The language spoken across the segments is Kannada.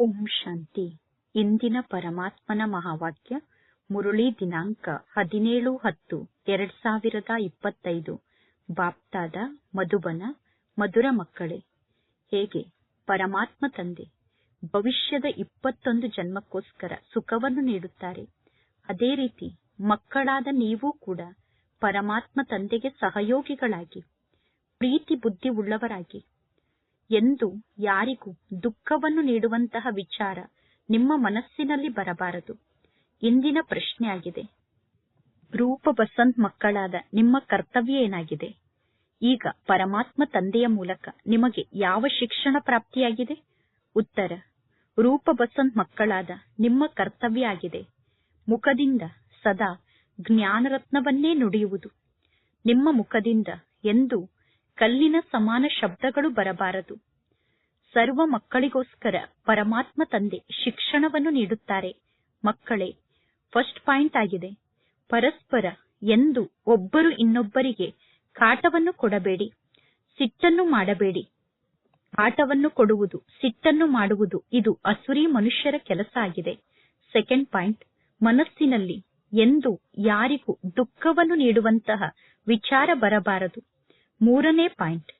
ಓಂ ಶಾಂತಿ. ಇಂದಿನ ಪರಮಾತ್ಮನ ಮಹಾವಾಕ್ಯ, ಮುರುಳಿ ದಿನಾಂಕ ಹದಿನೇಳು ಹತ್ತು, ಎರಡ್ ಸಾವಿರದ ಇಪ್ಪತ್ತೈದು. ಬಾಪ್ತಾದ, ಮಧುಬನ, ಮಧುರ ಮಕ್ಕಳೇ. ಹೇಗೆ? ಪರಮಾತ್ಮ ತಂದೆ. ಭವಿಷ್ಯದ ಇಪ್ಪತ್ತೊಂದು ಜನ್ಮಕ್ಕೋಸ್ಕರ ಸುಖವನ್ನು ನೀಡುತ್ತಾರೆ. ಅದೇ ರೀತಿ ಮಕ್ಕಳಾದ ನೀವೂ ಕೂಡ ಪರಮಾತ್ಮ ತಂದೆಗೆ ಸಹಯೋಗಿಗಳಾಗಿ, ಪ್ರೀತಿ ಬುದ್ಧಿ ಉಳ್ಳವರಾಗಿ ಎಂದು ಯಾರಿಗೂ ದುಃಖವನ್ನು ನೀಡುವಂತಹ ವಿಚಾರ ನಿಮ್ಮ ಮನಸ್ಸಿನಲ್ಲಿ ಬರಬಾರದು. ಇಂದಿನ ಪ್ರಶ್ನೆಯಾಗಿದೆ ರೂಪ ಬಸಂತ್ ಮಕ್ಕಳಾದ ನಿಮ್ಮ ಕರ್ತವ್ಯ ಏನಾಗಿದೆ? ಈಗ ಪರಮಾತ್ಮ ತಂದೆಯ ಮೂಲಕ ನಿಮಗೆ ಯಾವ ಶಿಕ್ಷಣ ಪ್ರಾಪ್ತಿಯಾಗಿದೆ? ಉತ್ತರ, ರೂಪ ಬಸಂತ್ ಮಕ್ಕಳಾದ ನಿಮ್ಮ ಕರ್ತವ್ಯ ಆಗಿದೆ. ಮುಖದಿಂದ ಸದಾ ಜ್ಞಾನರತ್ನವನ್ನೇ ನುಡಿಯುವುದು. ನಿಮ್ಮ ಮುಖದಿಂದ ಎಂದು ಕಲ್ಲಿನ ಸಮಾನ ಶಬ್ದಗಳು ಬರಬಾರದು. ಸರ್ವ ಮಕ್ಕಳಿಗೋಸ್ಕರ ಪರಮಾತ್ಮ ತಂದೆ ಶಿಕ್ಷಣವನ್ನು ನೀಡುತ್ತಾರೆ. ಮಕ್ಕಳೇ ಫಸ್ಟ್ ಪಾಯಿಂಟ್ ಆಗಿದೆ. ಪರಸ್ಪರ ಎಂದು ಒಬ್ಬರು ಇನ್ನೊಬ್ಬರಿಗೆ ಕಾಟವನ್ನು ಕೊಡಬೇಡಿ, ಸಿಟ್ಟನ್ನು ಮಾಡಬೇಡಿ. ಕಾಟವನ್ನು ಕೊಡುವುದು, ಸಿಟ್ಟನ್ನು ಮಾಡುವುದು ಇದು ಅಸುರಿ ಮನುಷ್ಯರ ಕೆಲಸ ಆಗಿದೆ. ಸೆಕೆಂಡ್ ಪಾಯಿಂಟ್ ಮನಸ್ಸಿನಲ್ಲಿ ಎಂದು ಯಾರಿಗೂ ದುಃಖವನ್ನು ನೀಡುವಂತಹ ವಿಚಾರ ಬರಬಾರದು. ಮೂರನೇ ಪಾಯಿಂಟ್.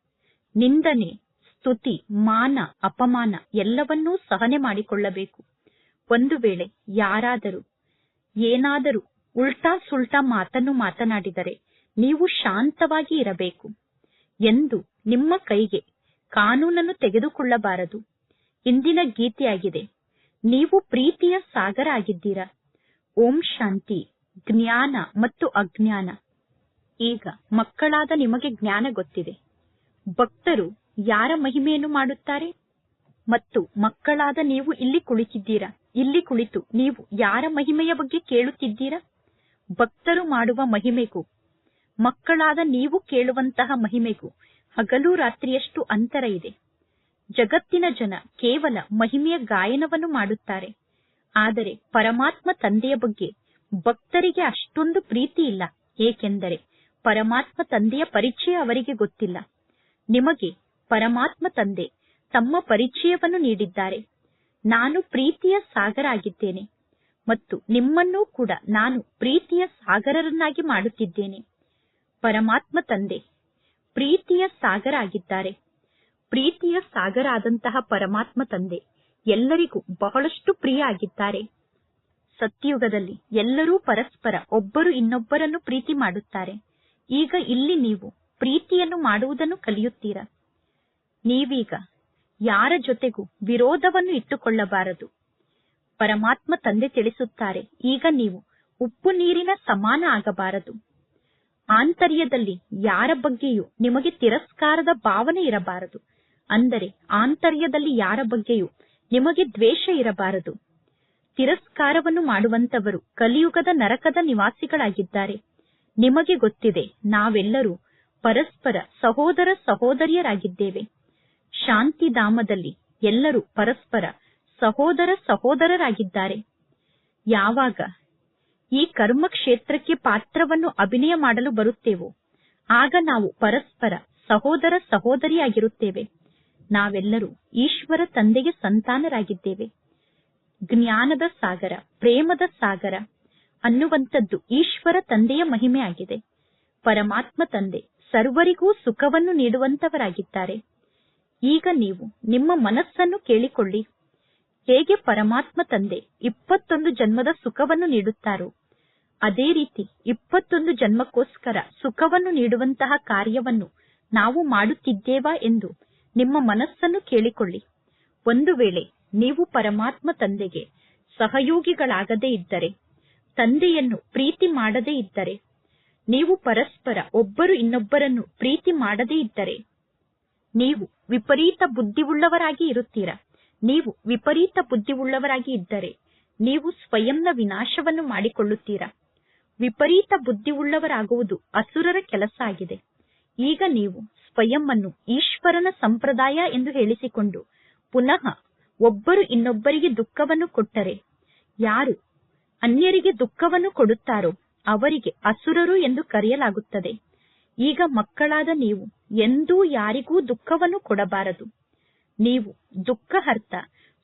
ನಿಂದನೆ, ಸ್ತುತಿ, ಮಾನ, ಅಪಮಾನ ಎಲ್ಲವನ್ನೂ ಸಹನೆ ಮಾಡಿಕೊಳ್ಳಬೇಕು. ಒಂದು ವೇಳೆ ಯಾರಾದರೂ, ಏನಾದರೂ ಉಲ್ಟಾ ಸುಲ್ಟಾ ಮಾತನ್ನು ಮಾತನಾಡಿದರೆ ನೀವು ಶಾಂತವಾಗಿ ಇರಬೇಕು. ಎಂದು ನಿಮ್ಮ ಕೈಗೆ ಕಾನೂನನ್ನು ತೆಗೆದುಕೊಳ್ಳಬಾರದು. ಇಂದಿನ ಗೀತೆಯಾಗಿದೆ, ನೀವು ಪ್ರೀತಿಯ ಸಾಗರ ಆಗಿದ್ದೀರಾ? ಓಂ ಶಾಂತಿ, ಜ್ಞಾನ ಮತ್ತು ಅಜ್ಞಾನ. ಈಗ ಮಕ್ಕಳಾದ ನಿಮಗೆ ಜ್ಞಾನ ಗೊತ್ತಿದೆ. ಭಕ್ತರು ಯಾರ ಮಹಿಮೆಯನ್ನು ಮಾಡುತ್ತಾರೆ? ಮತ್ತು ಮಕ್ಕಳಾದ ನೀವು ಇಲ್ಲಿ ಕುಳಿತಿದ್ದೀರಾ? ಇಲ್ಲಿ ಕುಳಿತು ನೀವು ಯಾರ ಮಹಿಮೆಯ ಬಗ್ಗೆ ಕೇಳುತ್ತಿದ್ದೀರಾ? ಭಕ್ತರು ಮಾಡುವ ಮಹಿಮೆಗೂ, ಮಕ್ಕಳಾದ ನೀವು ಕೇಳುವಂತಹ ಮಹಿಮೆಗೂ ಹಗಲು ರಾತ್ರಿಯಷ್ಟು ಅಂತರ ಇದೆ. ಜಗತ್ತಿನ ಜನ ಕೇವಲ ಮಹಿಮೆಯ ಗಾಯನವನ್ನು ಮಾಡುತ್ತಾರೆ. ಆದರೆ ಪರಮಾತ್ಮ ತಂದೆಯ ಬಗ್ಗೆ ಭಕ್ತರಿಗೆ ಅಷ್ಟೊಂದು ಪ್ರೀತಿ ಇಲ್ಲ ಏಕೆಂದರೆ ಪರಮಾತ್ಮ ತಂದೆಯ ಪರಿಚಯ ಅವರಿಗೆ ಗೊತ್ತಿಲ್ಲ. ನಿಮಗೆ ಪರಮಾತ್ಮ ತಂದೆ ತಮ್ಮ ಪರಿಚಯವನ್ನು ನೀಡಿದ್ದಾರೆ. ನಾನು ಪ್ರೀತಿಯ ಸಾಗರ ಆಗಿದ್ದೇನೆ ಮತ್ತು ನಿಮ್ಮನ್ನೂ ಕೂಡ ನಾನು ಪ್ರೀತಿಯ ಸಾಗರರನ್ನಾಗಿ ಮಾಡುತ್ತಿದ್ದೇನೆ. ಪರಮಾತ್ಮ ತಂದೆ ಪ್ರೀತಿಯ ಸಾಗರ ಆಗಿದ್ದಾರೆ ಪ್ರೀತಿಯ ಸಾಗರ ಆದಂತಹ ಪರಮಾತ್ಮ ತಂದೆ ಎಲ್ಲರಿಗೂ ಬಹಳಷ್ಟು ಪ್ರಿಯ ಆಗಿದ್ದಾರೆ ಸತ್ಯುಗದಲ್ಲಿ ಎಲ್ಲರೂ ಪರಸ್ಪರ ಒಬ್ಬರು ಇನ್ನೊಬ್ಬರನ್ನು ಪ್ರೀತಿ ಮಾಡುತ್ತಾರೆ. ಈಗ ಇಲ್ಲಿ ನೀವು ಪ್ರೀತಿಯನ್ನು ಮಾಡುವುದನ್ನು ಕಲಿಯುತ್ತೀರಾ? ನೀವೀಗ ಯಾರ ಜೊತೆಗೂ ವಿರೋಧವನ್ನು ಇಟ್ಟುಕೊಳ್ಳಬಾರದು. ಪರಮಾತ್ಮ ತಂದೆ ತಿಳಿಸುತ್ತಾರೆ, ಈಗ ನೀವು ಉಪ್ಪು ನೀರಿನ ಸಮಾನ ಆಗಬಾರದು. ಆಂತರ್ಯದಲ್ಲಿ ಯಾರ ಬಗ್ಗೆಯೂ ನಿಮಗೆ ತಿರಸ್ಕಾರದ ಭಾವನೆ ಇರಬಾರದು. ಅಂದರೆ ಆಂತರ್ಯದಲ್ಲಿ ಯಾರ ಬಗ್ಗೆಯೂ ನಿಮಗೆ ದ್ವೇಷ ಇರಬಾರದು. ತಿರಸ್ಕಾರವನ್ನು ಮಾಡುವಂತವರು ಕಲಿಯುಗದ ನರಕದ ನಿವಾಸಿಗಳಾಗಿದ್ದಾರೆ. ನಿಮಗೆ ಗೊತ್ತಿದೆ, ನಾವೆಲ್ಲರೂ ಪರಸ್ಪರ ಸಹೋದರ ಸಹೋದರಿಯರಾಗಿದ್ದೇವೆ. ಶಾಂತಿಧಾಮದಲ್ಲಿ ಎಲ್ಲರೂ ಪರಸ್ಪರ ಸಹೋದರ ಸಹೋದರರಾಗಿದ್ದಾರೆ. ಯಾವಾಗ ಈ ಕರ್ಮ ಕ್ಷೇತ್ರಕ್ಕೆ ಪಾತ್ರವನ್ನು ಅಭಿನಯ ಮಾಡಲು ಬರುತ್ತೇವೋ, ಆಗ ನಾವು ಪರಸ್ಪರ ಸಹೋದರ ಸಹೋದರಿಯಾಗಿರುತ್ತೇವೆ. ನಾವೆಲ್ಲರೂ ಈಶ್ವರ ತಂದೆಗೆ ಸಂತಾನರಾಗಿದ್ದೇವೆ. ಜ್ಞಾನದ ಸಾಗರ, ಪ್ರೇಮದ ಸಾಗರ ಅನ್ನುವಂಥದ್ದು ಈಶ್ವರ ತಂದೆಯ ಮಹಿಮೆ ಆಗಿದೆ. ಪರಮಾತ್ಮ ತಂದೆ ಸರ್ವರಿಗೂ ಸುಖವನ್ನು ನೀಡುವಂತವರಾಗಿದ್ದಾರೆ ಈಗ ನೀವು ನಿಮ್ಮ ಮನಸ್ಸನ್ನು ಕೇಳಿಕೊಳ್ಳಿ. ಹೇಗೆ ಪರಮಾತ್ಮ ತಂದೆ ಇಪ್ಪತ್ತೊಂದು ಜನ್ಮದ ಸುಖವನ್ನು ನೀಡುತ್ತಾರೋ, ಅದೇ ರೀತಿ ಇಪ್ಪತ್ತೊಂದು ಜನ್ಮಕ್ಕೋಸ್ಕರ ಸುಖವನ್ನು ನೀಡುವಂತಹ ಕಾರ್ಯವನ್ನು ನಾವು ಮಾಡುತ್ತಿದ್ದೇವಾ ಎಂದು ನಿಮ್ಮ ಮನಸ್ಸನ್ನು ಕೇಳಿಕೊಳ್ಳಿ. ಒಂದು ವೇಳೆ ನೀವು ಪರಮಾತ್ಮ ತಂದೆಗೆ ಸಹಯೋಗಿಗಳಾಗದೇ ಇದ್ದರೆ ತಂದೆಯನ್ನು ಪ್ರೀತಿ ಮಾಡದೇ ಇದ್ದರೆ, ನೀವು ಪರಸ್ಪರ ಒಬ್ಬರು ಇನ್ನೊಬ್ಬರನ್ನು ಪ್ರೀತಿ ಮಾಡದೇ ಇದ್ದರೆ, ನೀವು ವಿಪರೀತ ಬುದ್ಧಿವುಳ್ಳವರಾಗಿ ಇರುತ್ತೀರಾ? ನೀವು ವಿಪರೀತ ಬುದ್ಧಿವುಳ್ಳವರಾಗಿ ಇದ್ದರೆ, ನೀವು ಸ್ವಯಂನ ವಿನಾಶವನ್ನು ಮಾಡಿಕೊಳ್ಳುತ್ತೀರಾ? ವಿಪರೀತ ಬುದ್ಧಿವುಳ್ಳವರಾಗುವುದು ಅಸುರರ ಕೆಲಸ ಆಗಿದೆ. ಈಗ ನೀವು ಸ್ವಯಂ ಅನ್ನು ಈಶ್ವರನ ಸಂಪ್ರದಾಯ ಎಂದು ಹೇಳಿಸಿಕೊಂಡು, ಪುನಃ ಒಬ್ಬರು ಇನ್ನೊಬ್ಬರಿಗೆ ದುಃಖವನ್ನು ಕೊಟ್ಟರೆ, ಯಾರು ಅನ್ಯರಿಗೆ ದುಃಖವನ್ನು ಕೊಡುತ್ತಾರೋ ಅವರಿಗೆ ಅಸುರರು ಎಂದು ಕರೆಯಲಾಗುತ್ತದೆ. ಈಗ ಮಕ್ಕಳಾದ ನೀವು ಎಂದೂ ಯಾರಿಗೂ ದುಃಖವನ್ನು ಕೊಡಬಾರದು. ನೀವು ದುಃಖಹರ್ತ,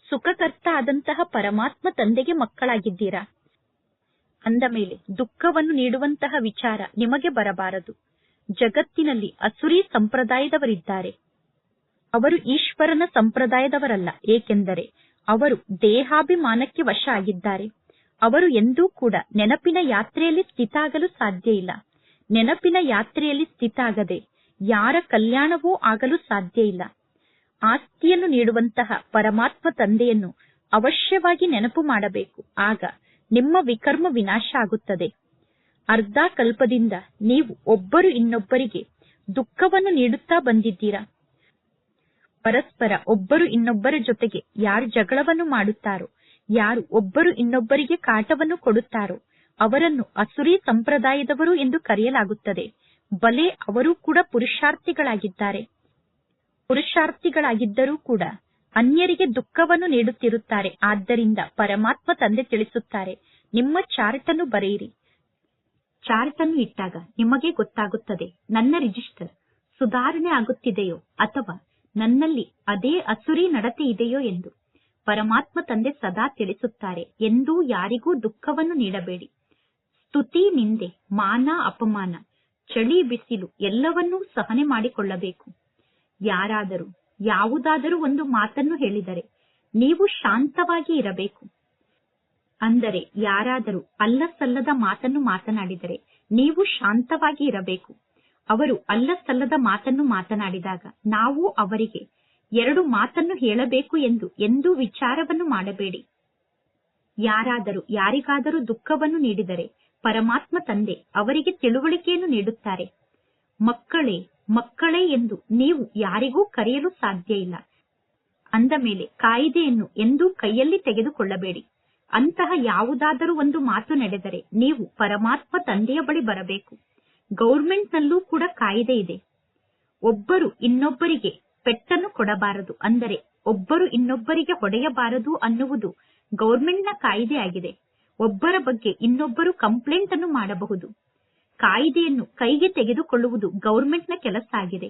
ಸುಖಕರ್ತ ಆದಂತಹ ಪರಮಾತ್ಮ ತಂದೆಗೆ ಮಕ್ಕಳಾಗಿದ್ದೀರಾ? ಅಂದ ಮೇಲೆ ದುಃಖವನ್ನು ನೀಡುವಂತಹ ವಿಚಾರ ನಿಮಗೆ ಬರಬಾರದು. ಜಗತ್ತಿನಲ್ಲಿ ಅಸುರಿ ಸಂಪ್ರದಾಯದವರಿದ್ದಾರೆ. ಅವರು ಈಶ್ವರನ ಸಂಪ್ರದಾಯದವರಲ್ಲ, ಏಕೆಂದರೆ ಅವರು ದೇಹಾಭಿಮಾನಕ್ಕೆ ವಶ ಆಗಿದ್ದಾರೆ. ಅವರು ಎಂದೂ ಕೂಡ ನೆನಪಿನ ಯಾತ್ರೆಯಲ್ಲಿ ಸ್ಥಿತಾಗಲು ಸಾಧ್ಯ ಇಲ್ಲ. ನೆನಪಿನ ಯಾತ್ರೆಯಲ್ಲಿ ಸ್ಥಿತಾಗದೆ ಯಾರ ಕಲ್ಯಾಣವೂ ಆಗಲು ಸಾಧ್ಯ ಇಲ್ಲ. ಆಸ್ತಿಯನ್ನು ನೀಡುವಂತಹ ಪರಮಾತ್ಮ ತಂದೆಯನ್ನು ಅವಶ್ಯವಾಗಿ ನೆನಪು ಮಾಡಬೇಕು. ಆಗ ನಿಮ್ಮ ವಿಕರ್ಮ ವಿನಾಶ ಆಗುತ್ತದೆ. ಅರ್ಧ ಕಲ್ಪದಿಂದ ನೀವು ಒಬ್ಬರು ಇನ್ನೊಬ್ಬರಿಗೆ ದುಃಖವನ್ನು ನೀಡುತ್ತಾ ಬಂದಿದ್ದೀರಾ? ಪರಸ್ಪರ ಒಬ್ಬರು ಇನ್ನೊಬ್ಬರ ಜೊತೆಗೆ ಯಾರು ಜಗಳವನ್ನು ಮಾಡುತ್ತಾರೋ? ಯಾರು ಒಬ್ಬರು ಇನ್ನೊಬ್ಬರಿಗೆ ಕಾಟವನ್ನು ಕೊಡುತ್ತಾರೋ ಅವರನ್ನು ಅಸುರಿ ಸಂಪ್ರದಾಯದವರು ಎಂದು ಕರೆಯಲಾಗುತ್ತದೆ. ಬಲೆ ಅವರು ಕೂಡ ಪುರುಷಾರ್ಥಿಗಳಾಗಿದ್ದಾರೆ. ಪುರುಷಾರ್ಥಿಗಳಾಗಿದ್ದರೂ ಕೂಡ ಅನ್ಯರಿಗೆ ದುಃಖವನ್ನು ನೀಡುತ್ತಿರುತ್ತಾರೆ. ಆದ್ದರಿಂದ ಪರಮಾತ್ಮ ತಂದೆ ತಿಳಿಸುತ್ತಾರೆ, ನಿಮ್ಮ ಚಾರ್ಟ್ ಅನ್ನು ಬರೆಯಿರಿ. ಚಾರ್ಟ್ ಅನ್ನು ಇಟ್ಟಾಗ ನಿಮಗೆ ಗೊತ್ತಾಗುತ್ತದೆ, ನನ್ನ ರಿಜಿಸ್ಟರ್ ಸುಧಾರಣೆ ಆಗುತ್ತಿದೆಯೋ ಅಥವಾ ನನ್ನಲ್ಲಿ ಅದೇ ಅಸುರಿ ನಡತೆ ಇದೆಯೋ ಎಂದು. ಪರಮಾತ್ಮ ತಂದೆ ಸದಾ ತಿಳಿಸುತ್ತಾರೆ, ಎಂದೂ ಯಾರಿಗೂ ದುಃಖವನ್ನು ನೀಡಬೇಡಿ. ಸ್ತುತಿ, ನಿಂದೆ, ಮಾನ, ಅಪಮಾನ, ಚಳಿ, ಬಿಸಿಲು ಎಲ್ಲವನ್ನೂ ಸಹನೆ ಮಾಡಿಕೊಳ್ಳಬೇಕು. ಯಾರಾದರೂ, ಯಾವುದಾದರೂ ಒಂದು ಮಾತನ್ನು ಹೇಳಿದರೆ ನೀವು ಶಾಂತವಾಗಿ ಇರಬೇಕು. ಅಂದರೆ ಯಾರಾದರೂ ಅಲ್ಲಸಲ್ಲದ ಮಾತನ್ನು ಮಾತನಾಡಿದರೆ ನೀವು ಶಾಂತವಾಗಿ ಇರಬೇಕು. ಅವರು ಅಲ್ಲಸಲ್ಲದ ಮಾತನ್ನು ಮಾತನಾಡಿದಾಗ ನಾವು ಅವರಿಗೆ ಎರಡು ಮಾತನ್ನು ಹೇಳಬೇಕು ಎಂದು, ಎಂದೂ ವಿಚಾರವನ್ನು ಮಾಡಬೇಡಿ. ಯಾರಾದರೂ, ಯಾರಿಗಾದರೂ ದುಃಖವನ್ನು ನೀಡಿದರೆ ಪರಮಾತ್ಮ ತಂದೆ ಅವರಿಗೆ ತಿಳುವಳಿಕೆಯನ್ನು ನೀಡುತ್ತಾರೆ. ಮಕ್ಕಳೇ ಮಕ್ಕಳೇ ಎಂದು ನೀವು ಯಾರಿಗೂ ಕರೆಯಲು ಸಾಧ್ಯ ಇಲ್ಲ. ಅಂದ ಮೇಲೆ ಕಾಯಿದೆಯನ್ನು ಎಂದೂ ಕೈಯಲ್ಲಿ ತೆಗೆದುಕೊಳ್ಳಬೇಡಿ. ಅಂತಹ ಯಾವುದಾದರೂ ಒಂದು ಮಾತು ನಡೆದರೆ ನೀವು ಪರಮಾತ್ಮ ತಂದೆಯ ಬಳಿ ಬರಬೇಕು. ಗೌರ್ಮೆಂಟ್ನಲ್ಲೂ ಕೂಡ ಕಾಯಿದೆ ಇದೆ. ಒಬ್ಬರು ಇನ್ನೊಬ್ಬರಿಗೆ ಪೆಟ್ಟನ್ನು ಕೊಡಬಾರದು. ಅಂದರೆ ಒಬ್ಬರು ಇನ್ನೊಬ್ಬರಿಗೆ ಹೊಡೆಯಬಾರದು ಅನ್ನುವುದು ಗೌರ್ಮೆಂಟ್ನ ಕಾಯಿದೆ ಆಗಿದೆ ಒಬ್ಬರ ಬಗ್ಗೆ ಇನ್ನೊಬ್ಬರು ಕಂಪ್ಲೇಂಟ್ ಅನ್ನು ಮಾಡಬಹುದು. ಕಾಯಿದೆಯನ್ನು ಕೈಗೆ ತೆಗೆದುಕೊಳ್ಳುವುದು ಗೌರ್ಮೆಂಟ್ನ ಕೆಲಸ ಆಗಿದೆ.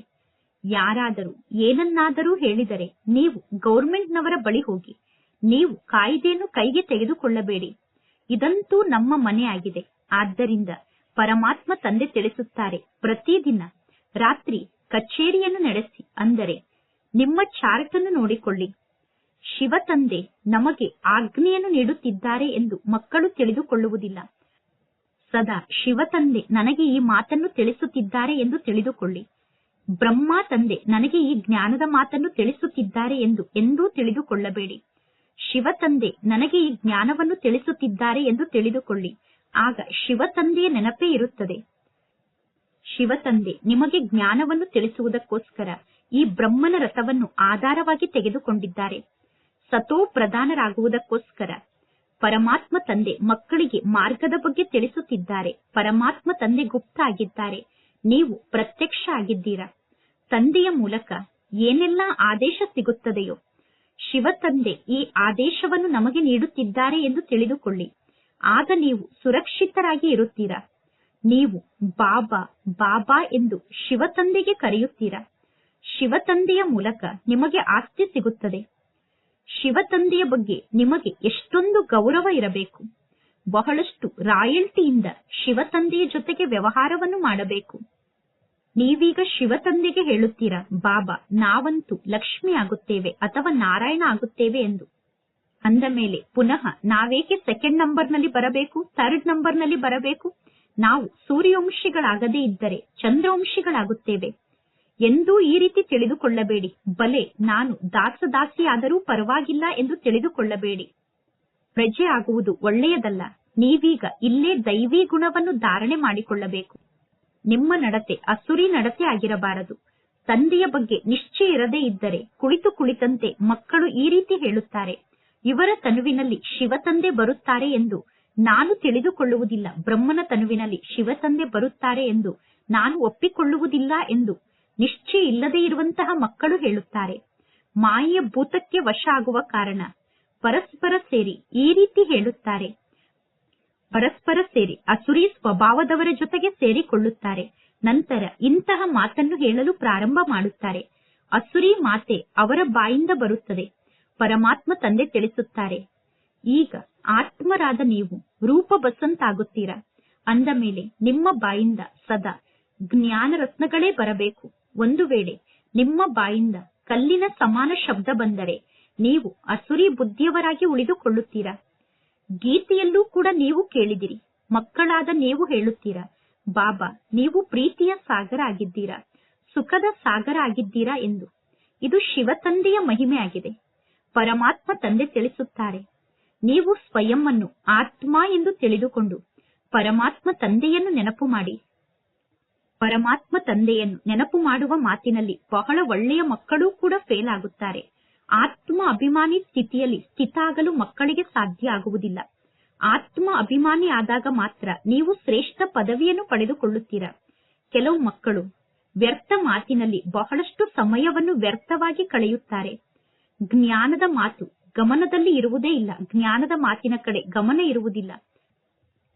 ಯಾರಾದರೂ ಏನನ್ನಾದರೂ ಹೇಳಿದರೆ ನೀವು ಗೌರ್ಮೆಂಟ್ನವರ ಬಳಿ ಹೋಗಿ ನೀವು ಕಾಯಿದೆಯನ್ನು ಕೈಗೆ ತೆಗೆದುಕೊಳ್ಳಬೇಡಿ. ಇದಂತೂ ನಮ್ಮ ಮನೆ ಆಗಿದೆ. ಆದ್ದರಿಂದ ಪರಮಾತ್ಮ ತಂದೆ ತಿಳಿಸುತ್ತಾರೆ, ಪ್ರತಿದಿನ ರಾತ್ರಿ ಕಚೇರಿಯನ್ನು ನಡೆಸಿ. ಅಂದರೆ ನಿಮ್ಮ ಚಾರ್ಟನ್ನು ನೋಡಿಕೊಳ್ಳಿ. ಶಿವ ತಂದೆ ನಮಗೆ ಆಜ್ಞೆಯನ್ನು ನೀಡುತ್ತಿದ್ದಾರೆ ಎಂದು ಮಕ್ಕಳು ತಿಳಿದುಕೊಳ್ಳುವುದಿಲ್ಲ. ಸದಾ ಶಿವ ತಂದೆ ನನಗೆ ಈ ಮಾತನ್ನು ತಿಳಿಸುತ್ತಿದ್ದಾರೆ ಎಂದು ತಿಳಿದುಕೊಳ್ಳಿ. ಬ್ರಹ್ಮ ತಂದೆ ನನಗೆ ಈ ಜ್ಞಾನದ ಮಾತನ್ನು ತಿಳಿಸುತ್ತಿದ್ದಾರೆ ಎಂದು ಎಂದೂ ತಿಳಿದುಕೊಳ್ಳಬೇಡಿ. ಶಿವ ತಂದೆ ನನಗೆ ಈ ಜ್ಞಾನವನ್ನು ತಿಳಿಸುತ್ತಿದ್ದಾರೆ ಎಂದು ತಿಳಿದುಕೊಳ್ಳಿ. ಆಗ ಶಿವ ತಂದೆಯ ನೆನಪೇ ಇರುತ್ತದೆ. ಶಿವ ತಂದೆ ನಿಮಗೆ ಜ್ಞಾನವನ್ನು ತಿಳಿಸುವುದಕ್ಕೋಸ್ಕರ ಈ ಬ್ರಹ್ಮನ ರಥವನ್ನು ಆಧಾರವಾಗಿ ತೆಗೆದುಕೊಂಡಿದ್ದಾರೆ. ಸತೋ ಪ್ರಧಾನರಾಗುವುದಕ್ಕೋಸ್ಕರ ಪರಮಾತ್ಮ ತಂದೆ ಮಕ್ಕಳಿಗೆ ಮಾರ್ಗದ ಬಗ್ಗೆ ತಿಳಿಸುತ್ತಿದ್ದಾರೆ. ಪರಮಾತ್ಮ ತಂದೆ ಗುಪ್ತ ಆಗಿದ್ದಾರೆ ನೀವು ಪ್ರತ್ಯಕ್ಷ ಆಗಿದ್ದೀರಾ ತಂದೆಯ ಮೂಲಕ ಏನೆಲ್ಲ ಆದೇಶ ಸಿಗುತ್ತದೆಯೋ, ಶಿವ ತಂದೆ ಈ ಆದೇಶವನ್ನು ನಮಗೆ ನೀಡುತ್ತಿದ್ದಾರೆ ಎಂದು ತಿಳಿದುಕೊಳ್ಳಿ. ಆಗ ನೀವು ಸುರಕ್ಷಿತರಾಗಿ ಇರುತ್ತೀರಾ? ನೀವು ಬಾಬಾ ಬಾಬಾ ಎಂದು ಶಿವ ತಂದೆಗೆ ಕರೆಯುತ್ತೀರಾ? ಶಿವ ತಂದೆಯ ಮೂಲಕ ನಿಮಗೆ ಆಸ್ತಿ ಸಿಗುತ್ತದೆ. ಶಿವತಂದೆಯ ಬಗ್ಗೆ ನಿಮಗೆ ಎಷ್ಟೊಂದು ಗೌರವ ಇರಬೇಕು. ಬಹಳಷ್ಟು ರಾಯಲ್ಟಿಯಿಂದ ಶಿವತಂದೆಯ ಜೊತೆಗೆ ವ್ಯವಹಾರವನ್ನು ಮಾಡಬೇಕು. ನೀವೀಗ ಶಿವತಂದೆಗೆ ಹೇಳುತ್ತೀರಾ, ಬಾಬಾ, ನಾವಂತೂ ಲಕ್ಷ್ಮಿ ಆಗುತ್ತೇವೆ ಅಥವಾ ನಾರಾಯಣ ಆಗುತ್ತೇವೆ ಎಂದು. ಅಂದ ಮೇಲೆ ಪುನಃ, ನಾವೇಕೆ ಸೆಕೆಂಡ್ ನಂಬರ್ನಲ್ಲಿ ಬರಬೇಕು ಥರ್ಡ್ ನಂಬರ್ನಲ್ಲಿ ಬರಬೇಕು? ನಾವು ಸೂರ್ಯವಂಶಿಗಳಾಗದೇ ಇದ್ದರೆ ಚಂದ್ರವಂಶಿಗಳಾಗುತ್ತೇವೆ. ಎಂದೂ ಈ ರೀತಿ ತಿಳಿದುಕೊಳ್ಳಬೇಡಿ. ಬಲೆ, ನಾನು ದಾಸದಾಸಿಯಾದರೂ ಪರವಾಗಿಲ್ಲ ಎಂದು ತಿಳಿದುಕೊಳ್ಳಬೇಡಿ. ಪ್ರಜೆ ಆಗುವುದು ಒಳ್ಳೆಯದಲ್ಲ. ನೀವೀಗ ಇಲ್ಲೇ ದೈವಿ ಗುಣವನ್ನು ಧಾರಣೆ ಮಾಡಿಕೊಳ್ಳಬೇಕು. ನಿಮ್ಮ ನಡತೆ ಅಸುರಿ ನಡತೆ ಆಗಿರಬಾರದು. ತಂದೆಯ ಬಗ್ಗೆ ನಿಶ್ಚಯ ಇರದೇ ಇದ್ದರೆ ಕುಳಿತು ಕುಳಿತಂತೆ ಮಕ್ಕಳು ಈ ರೀತಿ ಹೇಳುತ್ತಾರೆ. ಇವರ ತನುವಿನಲ್ಲಿ ಶಿವತಂದೆ ಬರುತ್ತಾರೆ ಎಂದು ನಾನು ತಿಳಿದುಕೊಳ್ಳುವುದಿಲ್ಲ. ಬ್ರಹ್ಮನ ತನುವಿನಲ್ಲಿ ಶಿವತಂದೆ ಬರುತ್ತಾರೆ ಎಂದು ನಾನು ಒಪ್ಪಿಕೊಳ್ಳುವುದಿಲ್ಲ ಎಂದು ನಿಶ್ಚಯ ಇಲ್ಲದೆ ಇರುವಂತಹ ಮಕ್ಕಳು ಹೇಳುತ್ತಾರೆ, ಮಾಯೆಯ ಭೂತಕ್ಕೆ ವಶ ಆಗುವ ಕಾರಣ. ಪರಸ್ಪರ ಸೇರಿ, ಈ ರೀತಿ ಹೇಳುತ್ತಾರೆ. ಪರಸ್ಪರ ಸೇರಿ, ಅಸುರಿ ಸ್ವಭಾವದವರ ಜೊತೆಗೆ ಸೇರಿಕೊಳ್ಳುತ್ತಾರೆ. ನಂತರ ಇಂತಹ ಮಾತನ್ನು ಹೇಳಲು ಪ್ರಾರಂಭ ಮಾಡುತ್ತಾರೆ. ಅಸುರಿ ಮಾತೆ ಅವರ ಬಾಯಿಂದ ಬರುತ್ತದೆ. ಪರಮಾತ್ಮ ತಂದೆ ತಿಳಿಸುತ್ತಾರೆ, ಈಗ ಆತ್ಮರಾದ ನೀವು ರೂಪ ಬಸಂತಾಗುತ್ತೀರಾ? ಅಂದ ಮೇಲೆ, ನಿಮ್ಮ ಬಾಯಿಂದ ಸದಾ ಜ್ಞಾನ ರತ್ನಗಳೇ ಬರಬೇಕು. ಒಂದು ವೇಳೆ ನಿಮ್ಮ ಬಾಯಿಂದ ಕಲ್ಲಿನ ಸಮಾನ ಶಬ್ದ ಬಂದರೆ ನೀವು ಅಸುರಿ ಬುದ್ಧಿಯವರಾಗಿ ಉಳಿದುಕೊಳ್ಳುತ್ತೀರಾ? ಗೀತೆಯಲ್ಲೂ ಕೂಡ ನೀವು ಕೇಳಿದಿರಿ, ಮಕ್ಕಳಾದ ನೀವು ಹೇಳುತ್ತೀರಾ, ಬಾಬಾ, ನೀವು ಪ್ರೀತಿಯ ಸಾಗರ ಆಗಿದ್ದೀರಾ, ಸುಖದ ಸಾಗರ ಆಗಿದ್ದೀರಾ ಎಂದು. ಇದು ಶಿವ ಶಿವತಂದೆಯ ಮಹಿಮೆಯಾಗಿದೆ. ಪರಮಾತ್ಮ ತಂದೆ ತಿಳಿಸುತ್ತಾರೆ, ನೀವು ಸ್ವಯಂ ಅನ್ನು ಆತ್ಮ ಎಂದು ತಿಳಿದುಕೊಂಡು ಪರಮಾತ್ಮ ತಂದೆಯನ್ನು ನೆನಪು ಮಾಡಿ. ಪರಮಾತ್ಮ ತಂದೆಯನ್ನು ನೆನಪು ಮಾಡುವ ಮಾತಿನಲ್ಲಿ ಬಹಳ ಒಳ್ಳೆಯ ಮಕ್ಕಳು ಕೂಡ ಫೇಲ್ ಆಗುತ್ತಾರೆ. ಆತ್ಮ ಅಭಿಮಾನಿ ಸ್ಥಿತಿಯಲ್ಲಿ ಸ್ಥಿತ ಆಗಲು ಮಕ್ಕಳಿಗೆ ಸಾಧ್ಯ ಆಗುವುದಿಲ್ಲ. ಆತ್ಮ ಅಭಿಮಾನಿ ಆದಾಗ ಮಾತ್ರ ನೀವು ಶ್ರೇಷ್ಠ ಪದವಿಯನ್ನು ಪಡೆದುಕೊಳ್ಳುತ್ತೀರಾ. ಕೆಲವು ಮಕ್ಕಳು ವ್ಯರ್ಥ ಮಾತಿನಲ್ಲಿ ಬಹಳಷ್ಟು ಸಮಯವನ್ನು ವ್ಯರ್ಥವಾಗಿ ಕಳೆಯುತ್ತಾರೆ. ಜ್ಞಾನದ ಮಾತು ಗಮನದಲ್ಲಿ ಇರುವುದೇ ಇಲ್ಲ. ಜ್ಞಾನದ ಮಾತಿನ ಕಡೆ ಗಮನ ಇರುವುದಿಲ್ಲ.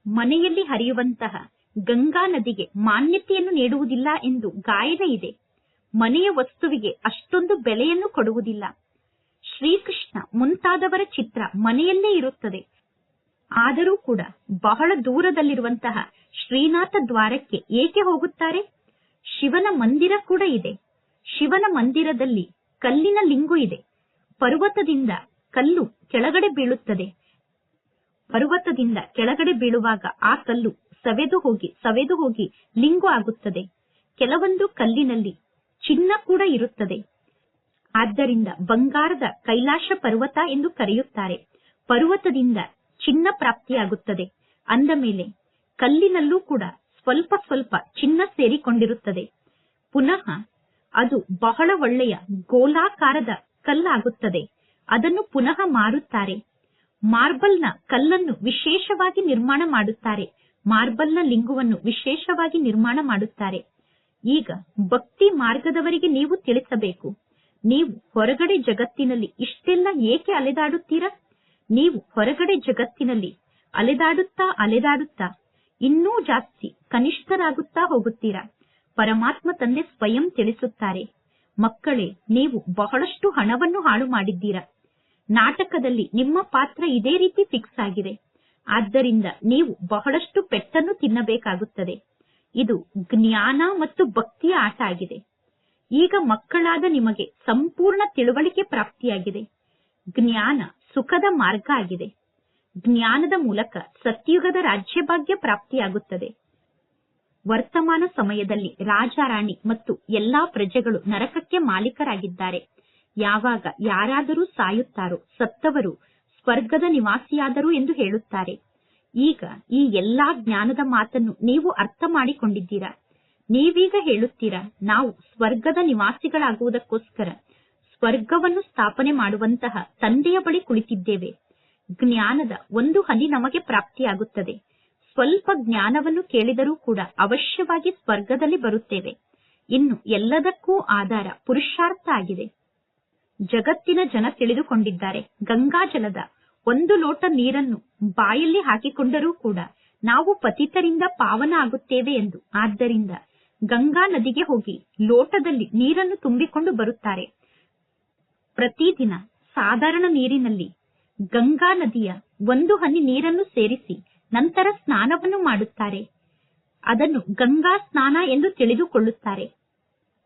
ಮನೆಯಲ್ಲಿ ಹರಿಯುವಂತಹ ಗಂಗಾ ನದಿಗೆ ಮಾನ್ಯತೆಯನ್ನು ನೀಡುವುದಿಲ್ಲ ಎಂದು ಗಾಯನ ಇದೆ. ಮನೆಯ ವಸ್ತುವಿಗೆ ಅಷ್ಟೊಂದು ಬೆಲೆಯನ್ನು ಕೊಡುವುದಿಲ್ಲ. ಶ್ರೀಕೃಷ್ಣ ಮುಂತಾದವರ ಚಿತ್ರ ಮನೆಯಲ್ಲೇ ಇರುತ್ತದೆ. ಆದರೂ ಕೂಡ ಬಹಳ ದೂರದಲ್ಲಿರುವಂತಹ ಶ್ರೀನಾಥ ದ್ವಾರಕ್ಕೆ ಏಕೆ ಹೋಗುತ್ತಾರೆ? ಶಿವನ ಮಂದಿರ ಕೂಡ ಇದೆ. ಶಿವನ ಮಂದಿರದಲ್ಲಿ ಕಲ್ಲಿನ ಲಿಂಗು ಇದೆ. ಪರ್ವತದಿಂದ ಕಲ್ಲು ಕೆಳಗಡೆ ಬೀಳುತ್ತದೆ. ಪರ್ವತದಿಂದ ಕೆಳಗಡೆ ಬೀಳುವಾಗ ಆ ಕಲ್ಲು ಸವೆದು ಹೋಗಿ ಸವೆದು ಹೋಗಿ ಲಿಂಗು ಆಗುತ್ತದೆ. ಕೆಲವೊಂದು ಕಲ್ಲಿನಲ್ಲಿ ಚಿನ್ನ ಕೂಡ ಇರುತ್ತದೆ. ಆದ್ದರಿಂದ ಬಂಗಾರದ ಕೈಲಾಶ ಪರ್ವತ ಎಂದು ಕರೆಯುತ್ತಾರೆ. ಪರ್ವತದಿಂದ ಚಿನ್ನ ಪ್ರಾಪ್ತಿಯಾಗುತ್ತದೆ. ಅಂದ ಮೇಲೆ ಕಲ್ಲಿನಲ್ಲೂ ಕೂಡ ಸ್ವಲ್ಪ ಸ್ವಲ್ಪ ಚಿನ್ನ ಸೇರಿಕೊಂಡಿರುತ್ತದೆ. ಪುನಃ ಅದು ಬಹಳ ಒಳ್ಳೆಯ ಗೋಲಾಕಾರದ ಕಲ್ಲಾಗುತ್ತದೆ ಅದನ್ನು ಪುನಃ ಮಾರುತ್ತಾರೆ. ಮಾರ್ಬಲ್ನ ಕಲ್ಲನ್ನು ವಿಶೇಷವಾಗಿ ನಿರ್ಮಾಣ ಮಾಡುತ್ತಾರೆ. ಮಾರ್ಬಲ್ನ ಲಿಂಗವನ್ನು ವಿಶೇಷವಾಗಿ ನಿರ್ಮಾಣ ಮಾಡುತ್ತಾರೆ. ಈಗ ಭಕ್ತಿ ಮಾರ್ಗದವರಿಗೆ ನೀವು ತಿಳಿಸಬೇಕು. ನೀವು ಹೊರಗಡೆ ಜಗತ್ತಿನಲ್ಲಿ ಇಷ್ಟೆಲ್ಲ ಏಕೆ ಅಲೆದಾಡುತ್ತೀರಾ? ನೀವು ಹೊರಗಡೆ ಜಗತ್ತಿನಲ್ಲಿ ಅಲೆದಾಡುತ್ತಾ ಅಲೆದಾಡುತ್ತಾ ಇನ್ನೂ ಜಾಸ್ತಿ ಕನಿಷ್ಠರಾಗುತ್ತಾ ಹೋಗುತ್ತೀರಾ? ಪರಮಾತ್ಮ ತಂದೆ ಸ್ವಯಂ ತಿಳಿಸುತ್ತಾರೆ. ಮಕ್ಕಳೇ, ನೀವು ಬಹಳಷ್ಟು ಹಣವನ್ನು ಹಾಳು ಮಾಡಿದ್ದೀರಾ ನಾಟಕದಲ್ಲಿ ನಿಮ್ಮ ಪಾತ್ರ ಇದೇ ರೀತಿ ಫಿಕ್ಸ್ ಆಗಿದೆ. ಆದ್ದರಿಂದ ನೀವು ಬಹಳಷ್ಟು ಪೆಟ್ಟನ್ನು ತಿನ್ನಬೇಕಾಗುತ್ತದೆ. ಇದು ಜ್ಞಾನ ಮತ್ತು ಭಕ್ತಿಯ ಆಟ ಆಗಿದೆ. ಈಗ ಮಕ್ಕಳಾದ ನಿಮಗೆ ಸಂಪೂರ್ಣ ತಿಳುವಳಿಕೆ ಪ್ರಾಪ್ತಿಯಾಗಿದೆ. ಜ್ಞಾನ ಸುಖದ ಮಾರ್ಗ ಆಗಿದೆ. ಜ್ಞಾನದ ಮೂಲಕ ಸತ್ಯುಗದ ರಾಜ್ಯಭಾಗ್ಯ ಪ್ರಾಪ್ತಿಯಾಗುತ್ತದೆ. ವರ್ತಮಾನ ಸಮಯದಲ್ಲಿ ರಾಜ ರಾಣಿ ಮತ್ತು ಎಲ್ಲಾ ಪ್ರಜೆಗಳು ನರಕಕ್ಕೆ ಮಾಲೀಕರಾಗಿದ್ದಾರೆ. ಯಾವಾಗ ಯಾರಾದರೂ ಸಾಯುತ್ತಾರೋ ಸತ್ತವರು ಸ್ವರ್ಗದ ನಿವಾಸಿಯಾದರು ಎಂದು ಹೇಳುತ್ತಾರೆ. ಈಗ ಈ ಎಲ್ಲಾ ಜ್ಞಾನದ ಮಾತನ್ನು ನೀವು ಅರ್ಥ ಮಾಡಿಕೊಂಡಿದ್ದೀರಾ? ನೀವೀಗ ಹೇಳುತ್ತೀರಾ, ನಾವು ಸ್ವರ್ಗದ ನಿವಾಸಿಗಳಾಗುವುದಕ್ಕೋಸ್ಕರ ಸ್ವರ್ಗವನ್ನು ಸ್ಥಾಪನೆ ಮಾಡುವಂತಹ ತಂದೆಯ ಬಳಿ ಕುಳಿತಿದ್ದೇವೆ. ಜ್ಞಾನದ ಒಂದು ಹನಿ ನಮಗೆ ಪ್ರಾಪ್ತಿಯಾಗುತ್ತದೆ. ಸ್ವಲ್ಪ ಜ್ಞಾನವನ್ನು ಕೇಳಿದರೂ ಕೂಡ ಅವಶ್ಯವಾಗಿ ಸ್ವರ್ಗದಲ್ಲಿ ಬರುತ್ತೇವೆ. ಇನ್ನು ಎಲ್ಲದಕ್ಕೂ ಆಧಾರ ಪುರುಷಾರ್ಥ ಆಗಿದೆ. ಜಗತ್ತಿನ ಜನ ತಿಳಿದುಕೊಂಡಿದ್ದಾರೆ. ಗಂಗಾಜಲದ ಒಂದು ಲೋಟ ನೀರನ್ನು ಬಾಯಲ್ಲಿ ಹಾಕಿಕೊಂಡರೂ ಕೂಡ ನಾವು ಪತಿತರಿಂದ ಪಾವನ ಆಗುತ್ತೇವೆ ಎಂದು. ಆದ್ದರಿಂದ ಗಂಗಾ ನದಿಗೆ ಹೋಗಿ ಲೋಟದಲ್ಲಿ ನೀರನ್ನು ತುಂಬಿಕೊಂಡು ಬರುತ್ತಾರೆ. ಪ್ರತಿದಿನ ಸಾಧಾರಣ ನೀರಿನಲ್ಲಿ ಗಂಗಾ ನದಿಯ ಒಂದು ಹನಿ ನೀರನ್ನು ಸೇರಿಸಿ ನಂತರ ಸ್ನಾನವನ್ನು ಮಾಡುತ್ತಾರೆ. ಅದನ್ನು ಗಂಗಾ ಸ್ನಾನ ಎಂದು ತಿಳಿದುಕೊಳ್ಳುತ್ತಾರೆ.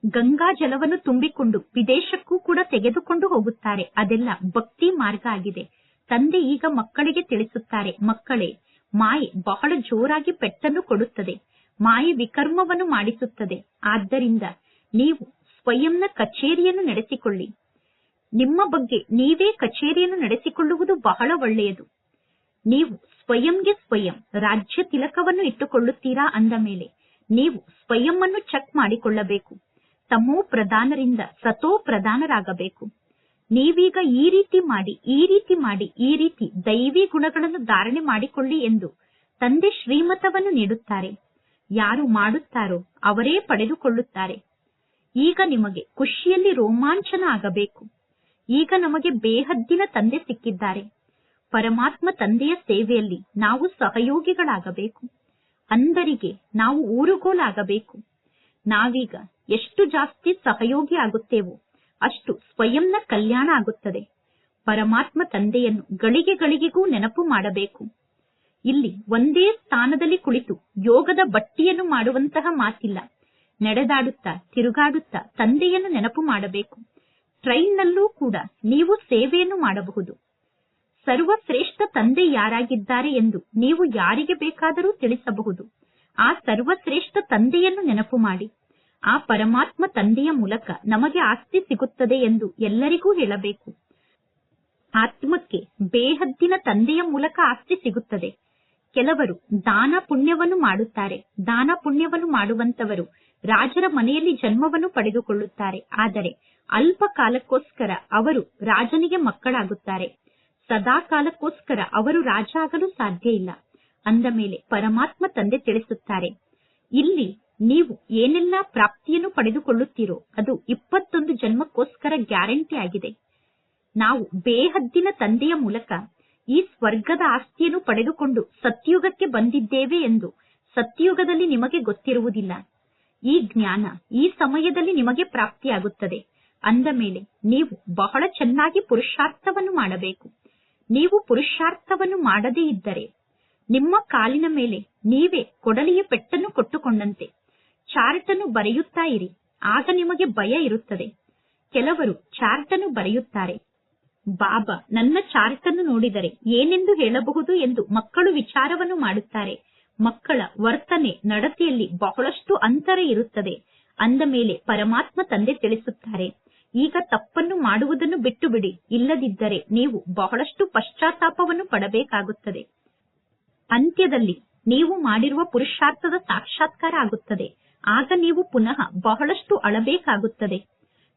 ಗಂಗಾ ಜಲವನ್ನು ತುಂಬಿಕೊಂಡು ವಿದೇಶಕ್ಕೂ ಕೂಡ ತೆಗೆದುಕೊಂಡು ಹೋಗುತ್ತಾರೆ. ಅದೆಲ್ಲ ಭಕ್ತಿ ಮಾರ್ಗ ಆಗಿದೆ. ತಂದೆ ಈಗ ಮಕ್ಕಳಿಗೆ ತಿಳಿಸುತ್ತಾರೆ, ಮಕ್ಕಳೇ, ಮಾಯೆ ಬಹಳ ಜೋರಾಗಿ ಪೆಟ್ಟನ್ನು ಕೊಡುತ್ತದೆ. ಮಾಯೆ ವಿಕರ್ಮವನ್ನು ಮಾಡಿಸುತ್ತದೆ. ಆದ್ದರಿಂದ ನೀವು ಸ್ವಯಂನ ಕಚೇರಿಯನ್ನು ನಡೆಸಿಕೊಳ್ಳಿ. ನಿಮ್ಮ ಬಗ್ಗೆ ನೀವೇ ಕಚೇರಿಯನ್ನು ನಡೆಸಿಕೊಳ್ಳುವುದು ಬಹಳ ಒಳ್ಳೆಯದು. ನೀವು ಸ್ವಯಂಗೆ ಸ್ವಯಂ ರಾಜ್ಯ ತಿಲಕವನ್ನು ಇಟ್ಟುಕೊಳ್ಳುತ್ತೀರಾ ಅಂದ ಮೇಲೆ ನೀವು ಸ್ವಯಂ ಅನ್ನು ಚೆಕ್ ಮಾಡಿಕೊಳ್ಳಬೇಕು. ತಮೋ ಪ್ರಧಾನರಿಂದ ಸತೋ ಪ್ರಧಾನರಾಗಬೇಕು. ನೀವೀಗ ಈ ರೀತಿ ಮಾಡಿ, ಈ ರೀತಿ ಮಾಡಿ, ಈ ರೀತಿ ದೈವಿ ಗುಣಗಳನ್ನು ಧಾರಣೆ ಮಾಡಿಕೊಳ್ಳಿ ಎಂದು ತಂದೆ ಶ್ರೀಮತವನ್ನು ನೀಡುತ್ತಾರೆ. ಯಾರು ಮಾಡುತ್ತಾರೋ ಅವರೇ ಪಡೆದುಕೊಳ್ಳುತ್ತಾರೆ. ಈಗ ನಿಮಗೆ ಖುಷಿಯಲ್ಲಿ ರೋಮಾಂಚನ ಆಗಬೇಕು. ಈಗ ನಮಗೆ ಬೇಹದ್ದಿನ ತಂದೆ ಸಿಕ್ಕಿದ್ದಾರೆ. ಪರಮಾತ್ಮ ತಂದೆಯ ಸೇವೆಯಲ್ಲಿ ನಾವು ಸಹಯೋಗಿಗಳಾಗಬೇಕು. ಅಂದರಿಗೆ ನಾವು ಊರುಗೋಲಾಗಬೇಕು. ನಾವೀಗ ಎಷ್ಟು ಜಾಸ್ತಿ ಸಹಯೋಗಿ ಆಗುತ್ತೇವೋ ಅಷ್ಟು ಸ್ವಯಂನ ಕಲ್ಯಾಣ ಆಗುತ್ತದೆ. ಪರಮಾತ್ಮ ತಂದೆಯನ್ನು ಗಳಿಗೆ ಗಳಿಗೆಗೂ ನೆನಪು ಮಾಡಬೇಕು. ಇಲ್ಲಿ ಒಂದೇ ಸ್ಥಾನದಲ್ಲಿ ಕುಳಿತು ಯೋಗದ ಬಟ್ಟಿಯನ್ನು ಮಾಡುವಂತಹ ಮಾತಿಲ್ಲ. ನಡೆದಾಡುತ್ತಾ ತಿರುಗಾಡುತ್ತಾ ತಂದೆಯನ್ನು ನೆನಪು ಮಾಡಬೇಕು. ಟ್ರೈನ್ನಲ್ಲೂ ಕೂಡ ನೀವು ಸೇವೆಯನ್ನು ಮಾಡಬಹುದು. ಸರ್ವಶ್ರೇಷ್ಠ ತಂದೆ ಯಾರಾಗಿದ್ದಾರೆ ಎಂದು ನೀವು ಯಾರಿಗೆ ಬೇಕಾದರೂ ತಿಳಿಸಬಹುದು. ಆ ಸರ್ವಶ್ರೇಷ್ಠ ತಂದೆಯನ್ನು ನೆನಪು ಮಾಡಿ. ಆ ಪರಮಾತ್ಮ ತಂದೆಯ ಮೂಲಕ ನಮಗೆ ಆಸ್ತಿ ಸಿಗುತ್ತದೆ ಎಂದು ಎಲ್ಲರಿಗೂ ಹೇಳಬೇಕು. ಆತ್ಮಕ್ಕೆ ಬೇಹದ್ದಿನ ತಂದೆಯ ಮೂಲಕ ಆಸ್ತಿ ಸಿಗುತ್ತದೆ. ಕೆಲವರು ದಾನ ಪುಣ್ಯವನ್ನು ಮಾಡುತ್ತಾರೆ. ದಾನ ಪುಣ್ಯವನ್ನು ಮಾಡುವಂತವರು ರಾಜರ ಮನೆಯಲ್ಲಿ ಜನ್ಮವನ್ನು ಪಡೆದುಕೊಳ್ಳುತ್ತಾರೆ. ಆದರೆ ಅಲ್ಪ ಕಾಲಕ್ಕೋಸ್ಕರ ಅವರು ರಾಜನಿಗೆ ಮಕ್ಕಳಾಗುತ್ತಾರೆ. ಸದಾ ಕಾಲಕ್ಕೋಸ್ಕರ ಅವರು ರಾಜ ಆಗಲು ಸಾಧ್ಯ ಇಲ್ಲ. ಅಂದ ಮೇಲೆ ಪರಮಾತ್ಮ ತಂದೆ ತಿಳಿಸುತ್ತಾರೆ, ಇಲ್ಲಿ ನೀವು ಏನೆಲ್ಲಾ ಪ್ರಾಪ್ತಿಯನ್ನು ಪಡೆದುಕೊಳ್ಳುತ್ತೀರೋ ಅದು ಇಪ್ಪತ್ತೊಂದು ಜನ್ಮಕ್ಕೋಸ್ಕರ ಗ್ಯಾರಂಟಿ ಆಗಿದೆ. ನಾವು ಬೇಹದ್ದಿನ ತಂದೆಯ ಮೂಲಕ ಈ ಸ್ವರ್ಗದ ಆಸ್ತಿಯನ್ನು ಪಡೆದುಕೊಂಡು ಸತ್ಯುಗಕ್ಕೆ ಬಂದಿದ್ದೇವೆ ಎಂದು ಸತ್ಯುಗದಲ್ಲಿ ನಿಮಗೆ ಗೊತ್ತಿರುವುದಿಲ್ಲ. ಈ ಜ್ಞಾನ ಈ ಸಮಯದಲ್ಲಿ ನಿಮಗೆ ಪ್ರಾಪ್ತಿಯಾಗುತ್ತದೆ. ಅಂದ ಮೇಲೆ ನೀವು ಬಹಳ ಚೆನ್ನಾಗಿ ಪುರುಷಾರ್ಥವನ್ನು ಮಾಡಬೇಕು. ನೀವು ಪುರುಷಾರ್ಥವನ್ನು ಮಾಡದೇ ಇದ್ದರೆ ನಿಮ್ಮ ಕಾಲಿನ ಮೇಲೆ ನೀವೇ ಕೊಡಲಿಯ ಪೆಟ್ಟನ್ನು ಕೊಟ್ಟುಕೊಂಡಂತೆ. ಚಾರ್ಟ್ ಅನ್ನು ಬರೆಯುತ್ತಾ ಇರಿ. ಆಗ ನಿಮಗೆ ಭಯ ಇರುತ್ತದೆ. ಕೆಲವರು ಚಾರ್ಟ್ ಅನ್ನು ಬರೆಯುತ್ತಾರೆ. ಬಾಬಾ, ನನ್ನ ಚಾರ್ಟ್ ಅನ್ನು ನೋಡಿದರೆ ಏನೆಂದು ಹೇಳಬಹುದು ಎಂದು ಮಕ್ಕಳು ವಿಚಾರವನ್ನು ಮಾಡುತ್ತಾರೆ. ಮಕ್ಕಳ ವರ್ತನೆ ನಡತೆಯಲ್ಲಿ ಬಹಳಷ್ಟು ಅಂತರ ಇರುತ್ತದೆ. ಅಂದ ಮೇಲೆ ಪರಮಾತ್ಮ ತಂದೆ ತಿಳಿಸುತ್ತಾರೆ, ಈಗ ತಪ್ಪನ್ನು ಮಾಡುವುದನ್ನು ಬಿಟ್ಟು ಬಿಡಿ ಇಲ್ಲದಿದ್ದರೆ ನೀವು ಬಹಳಷ್ಟು ಪಶ್ಚಾತ್ತಾಪವನ್ನು ಪಡಬೇಕಾಗುತ್ತದೆ. ಅಂತ್ಯದಲ್ಲಿ ನೀವು ಮಾಡಿರುವ ಪುರುಷಾರ್ಥದ ಸಾಕ್ಷಾತ್ಕಾರ ಆಗುತ್ತದೆ. ಆಗ ನೀವು ಪುನಃ ಬಹಳಷ್ಟು ಅಳಬೇಕಾಗುತ್ತದೆ.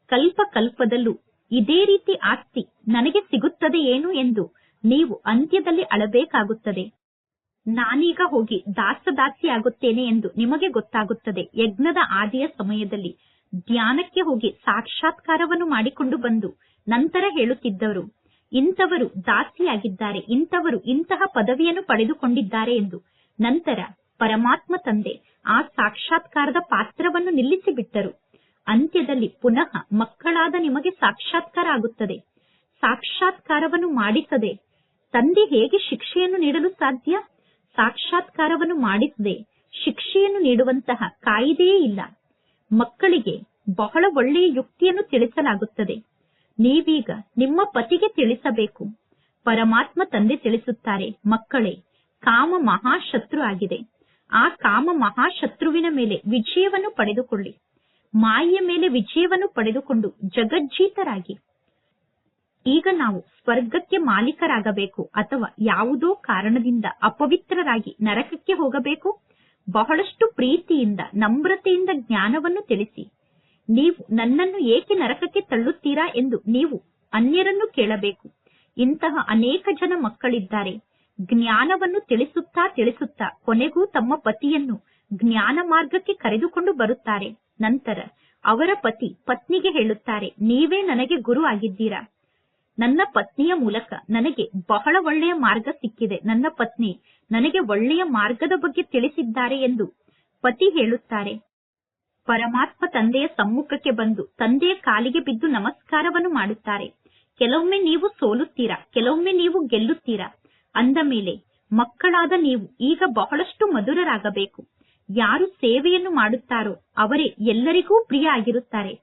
ಕಲ್ಪ ಕಲ್ಪದಲ್ಲೂ ಇದೇ ರೀತಿ ಆಸ್ತಿ ನನಗೆ ಸಿಗುತ್ತದೆ ಏನು ಎಂದು ನೀವು ಅಂತ್ಯದಲ್ಲಿ ಅಳಬೇಕಾಗುತ್ತದೆ. ನಾನೀಗ ಹೋಗಿ ದಾಸದಾಸಿ ಆಗುತ್ತೇನೆ ಎಂದು ನಿಮಗೆ ಗೊತ್ತಾಗುತ್ತದೆ. ಯಜ್ಞದ ಆದಿಯ ಸಮಯದಲ್ಲಿ ಧ್ಯಾನಕ್ಕೆ ಹೋಗಿ ಸಾಕ್ಷಾತ್ಕಾರವನ್ನು ಮಾಡಿಕೊಂಡು ಬಂದು ನಂತರ ಹೇಳುತ್ತಿದ್ದವರು ಇಂಥವರು ದಾಸಿಯಾಗಿದ್ದಾರೆ, ಇಂಥವರು ಇಂತಹ ಪದವಿಯನ್ನು ಪಡೆದುಕೊಂಡಿದ್ದಾರೆ ಎಂದು ನಂತರ ಪರಮಾತ್ಮ ತಂದೆ ಆ ಸಾಕ್ಷಾತ್ಕಾರದ ಪಾತ್ರವನ್ನು ನಿಲ್ಲಿಸಿಬಿಟ್ಟರು. ಅಂತ್ಯದಲ್ಲಿ ಪುನಃ ಮಕ್ಕಳಾದ ನಿಮಗೆ ಸಾಕ್ಷಾತ್ಕಾರ ಆಗುತ್ತದೆ. ಸಾಕ್ಷಾತ್ಕಾರವನ್ನು ಮಾಡಿಸದೆ ತಂದೆ ಹೇಗೆ ಶಿಕ್ಷೆಯನ್ನು ನೀಡಲು ಸಾಧ್ಯ? ಸಾಕ್ಷಾತ್ಕಾರವನ್ನು ಮಾಡಿಸದೆ ಶಿಕ್ಷೆಯನ್ನು ನೀಡುವಂತಹ ಕಾಯಿದೆಯೇ ಇಲ್ಲ. ಮಕ್ಕಳಿಗೆ ಬಹಳ ಒಳ್ಳೆಯ ಯುಕ್ತಿಯನ್ನು ತಿಳಿಸಲಾಗುತ್ತದೆ. ನೀವೀಗ ನಿಮ್ಮ ಪತಿಗೆ ತಿಳಿಸಬೇಕು. ಪರಮಾತ್ಮ ತಂದೆ ತಿಳಿಸುತ್ತಾರೆ, ಮಕ್ಕಳೇ, ಕಾಮ ಮಹಾಶತ್ರು ಆಗಿದೆ. ಆ ಕಾಮ ಮಹಾಶತ್ರುವಿನ ಮೇಲೆ ವಿಜಯವನ್ನು ಪಡೆದುಕೊಳ್ಳಿ. ಮಾಯೆಯ ಮೇಲೆ ವಿಜಯವನ್ನು ಪಡೆದುಕೊಂಡು ಜಗಜ್ಜೀತರಾಗಿ. ಈಗ ನಾವು ಸ್ವರ್ಗಕ್ಕೆ ಮಾಲೀಕರಾಗಬೇಕು ಅಥವಾ ಯಾವುದೋ ಕಾರಣದಿಂದ ಅಪವಿತ್ರರಾಗಿ ನರಕಕ್ಕೆ ಹೋಗಬೇಕು? ಬಹಳಷ್ಟು ಪ್ರೀತಿಯಿಂದ, ನಮ್ರತೆಯಿಂದ ಜ್ಞಾನವನ್ನು ತಿಳಿಸಿ. ನೀವು ನನ್ನನ್ನು ಏಕೆ ನರಕಕ್ಕೆ ತಳ್ಳುತ್ತೀರಾ ಎಂದು ನೀವು ಅನ್ಯರನ್ನು ಕೇಳಬೇಕು. ಇಂತಹ ಅನೇಕ ಜನ ಮಕ್ಕಳಿದ್ದಾರೆ. ಜ್ಞಾನವನ್ನು ತಿಳಿಸುತ್ತಾ ತಿಳಿಸುತ್ತಾ ಕೊನೆಗೂ ತಮ್ಮ ಪತಿಯನ್ನು ಜ್ಞಾನ ಮಾರ್ಗಕ್ಕೆ ಕರೆದುಕೊಂಡು ಬರುತ್ತಾರೆ. ನಂತರ ಅವರ ಪತಿ ಪತ್ನಿಗೆ ಹೇಳುತ್ತಾರೆ, ನೀವೇ ನನಗೆ ಗುರು ಆಗಿದ್ದೀರಾ? ನನ್ನ ಪತ್ನಿಯ ಮೂಲಕ ನನಗೆ ಬಹಳ ಒಳ್ಳೆಯ ಮಾರ್ಗ ಸಿಕ್ಕಿದೆ. ನನ್ನ ಪತ್ನಿ ನನಗೆ ಒಳ್ಳೆಯ ಮಾರ್ಗದ ಬಗ್ಗೆ ತಿಳಿಸಿದ್ದಾರೆ ಎಂದು ಪತಿ ಹೇಳುತ್ತಾರೆ. ಪರಮಾತ್ಮ ತಂದೆಯ ಸಮ್ಮುಖಕ್ಕೆ ಬಂದು ತಂದೆಯ ಕಾಲಿಗೆ ಬಿದ್ದು ನಮಸ್ಕಾರವನ್ನು ಮಾಡುತ್ತಾರೆ. ಕೆಲವೊಮ್ಮೆ ನೀವು ಸೋಲುತ್ತೀರಾ? ಕೆಲವೊಮ್ಮೆ ನೀವು ಗೆಲ್ಲುತ್ತೀರಾ? ಅಂದ ಮೇಲೆ, ಮಕ್ಕಳಾದ ನೀವು ಈಗ ಬಹಳಷ್ಟು ಮಧುರರಾಗಬೇಕು. ಯಾರು ಸೇವೆಯನ್ನು ಮಾಡುತ್ತಾರೋ ಅವರೇ ಎಲ್ಲರಿಗೂ ಪ್ರಿಯ ಆಗಿರುತ್ತಾರೆ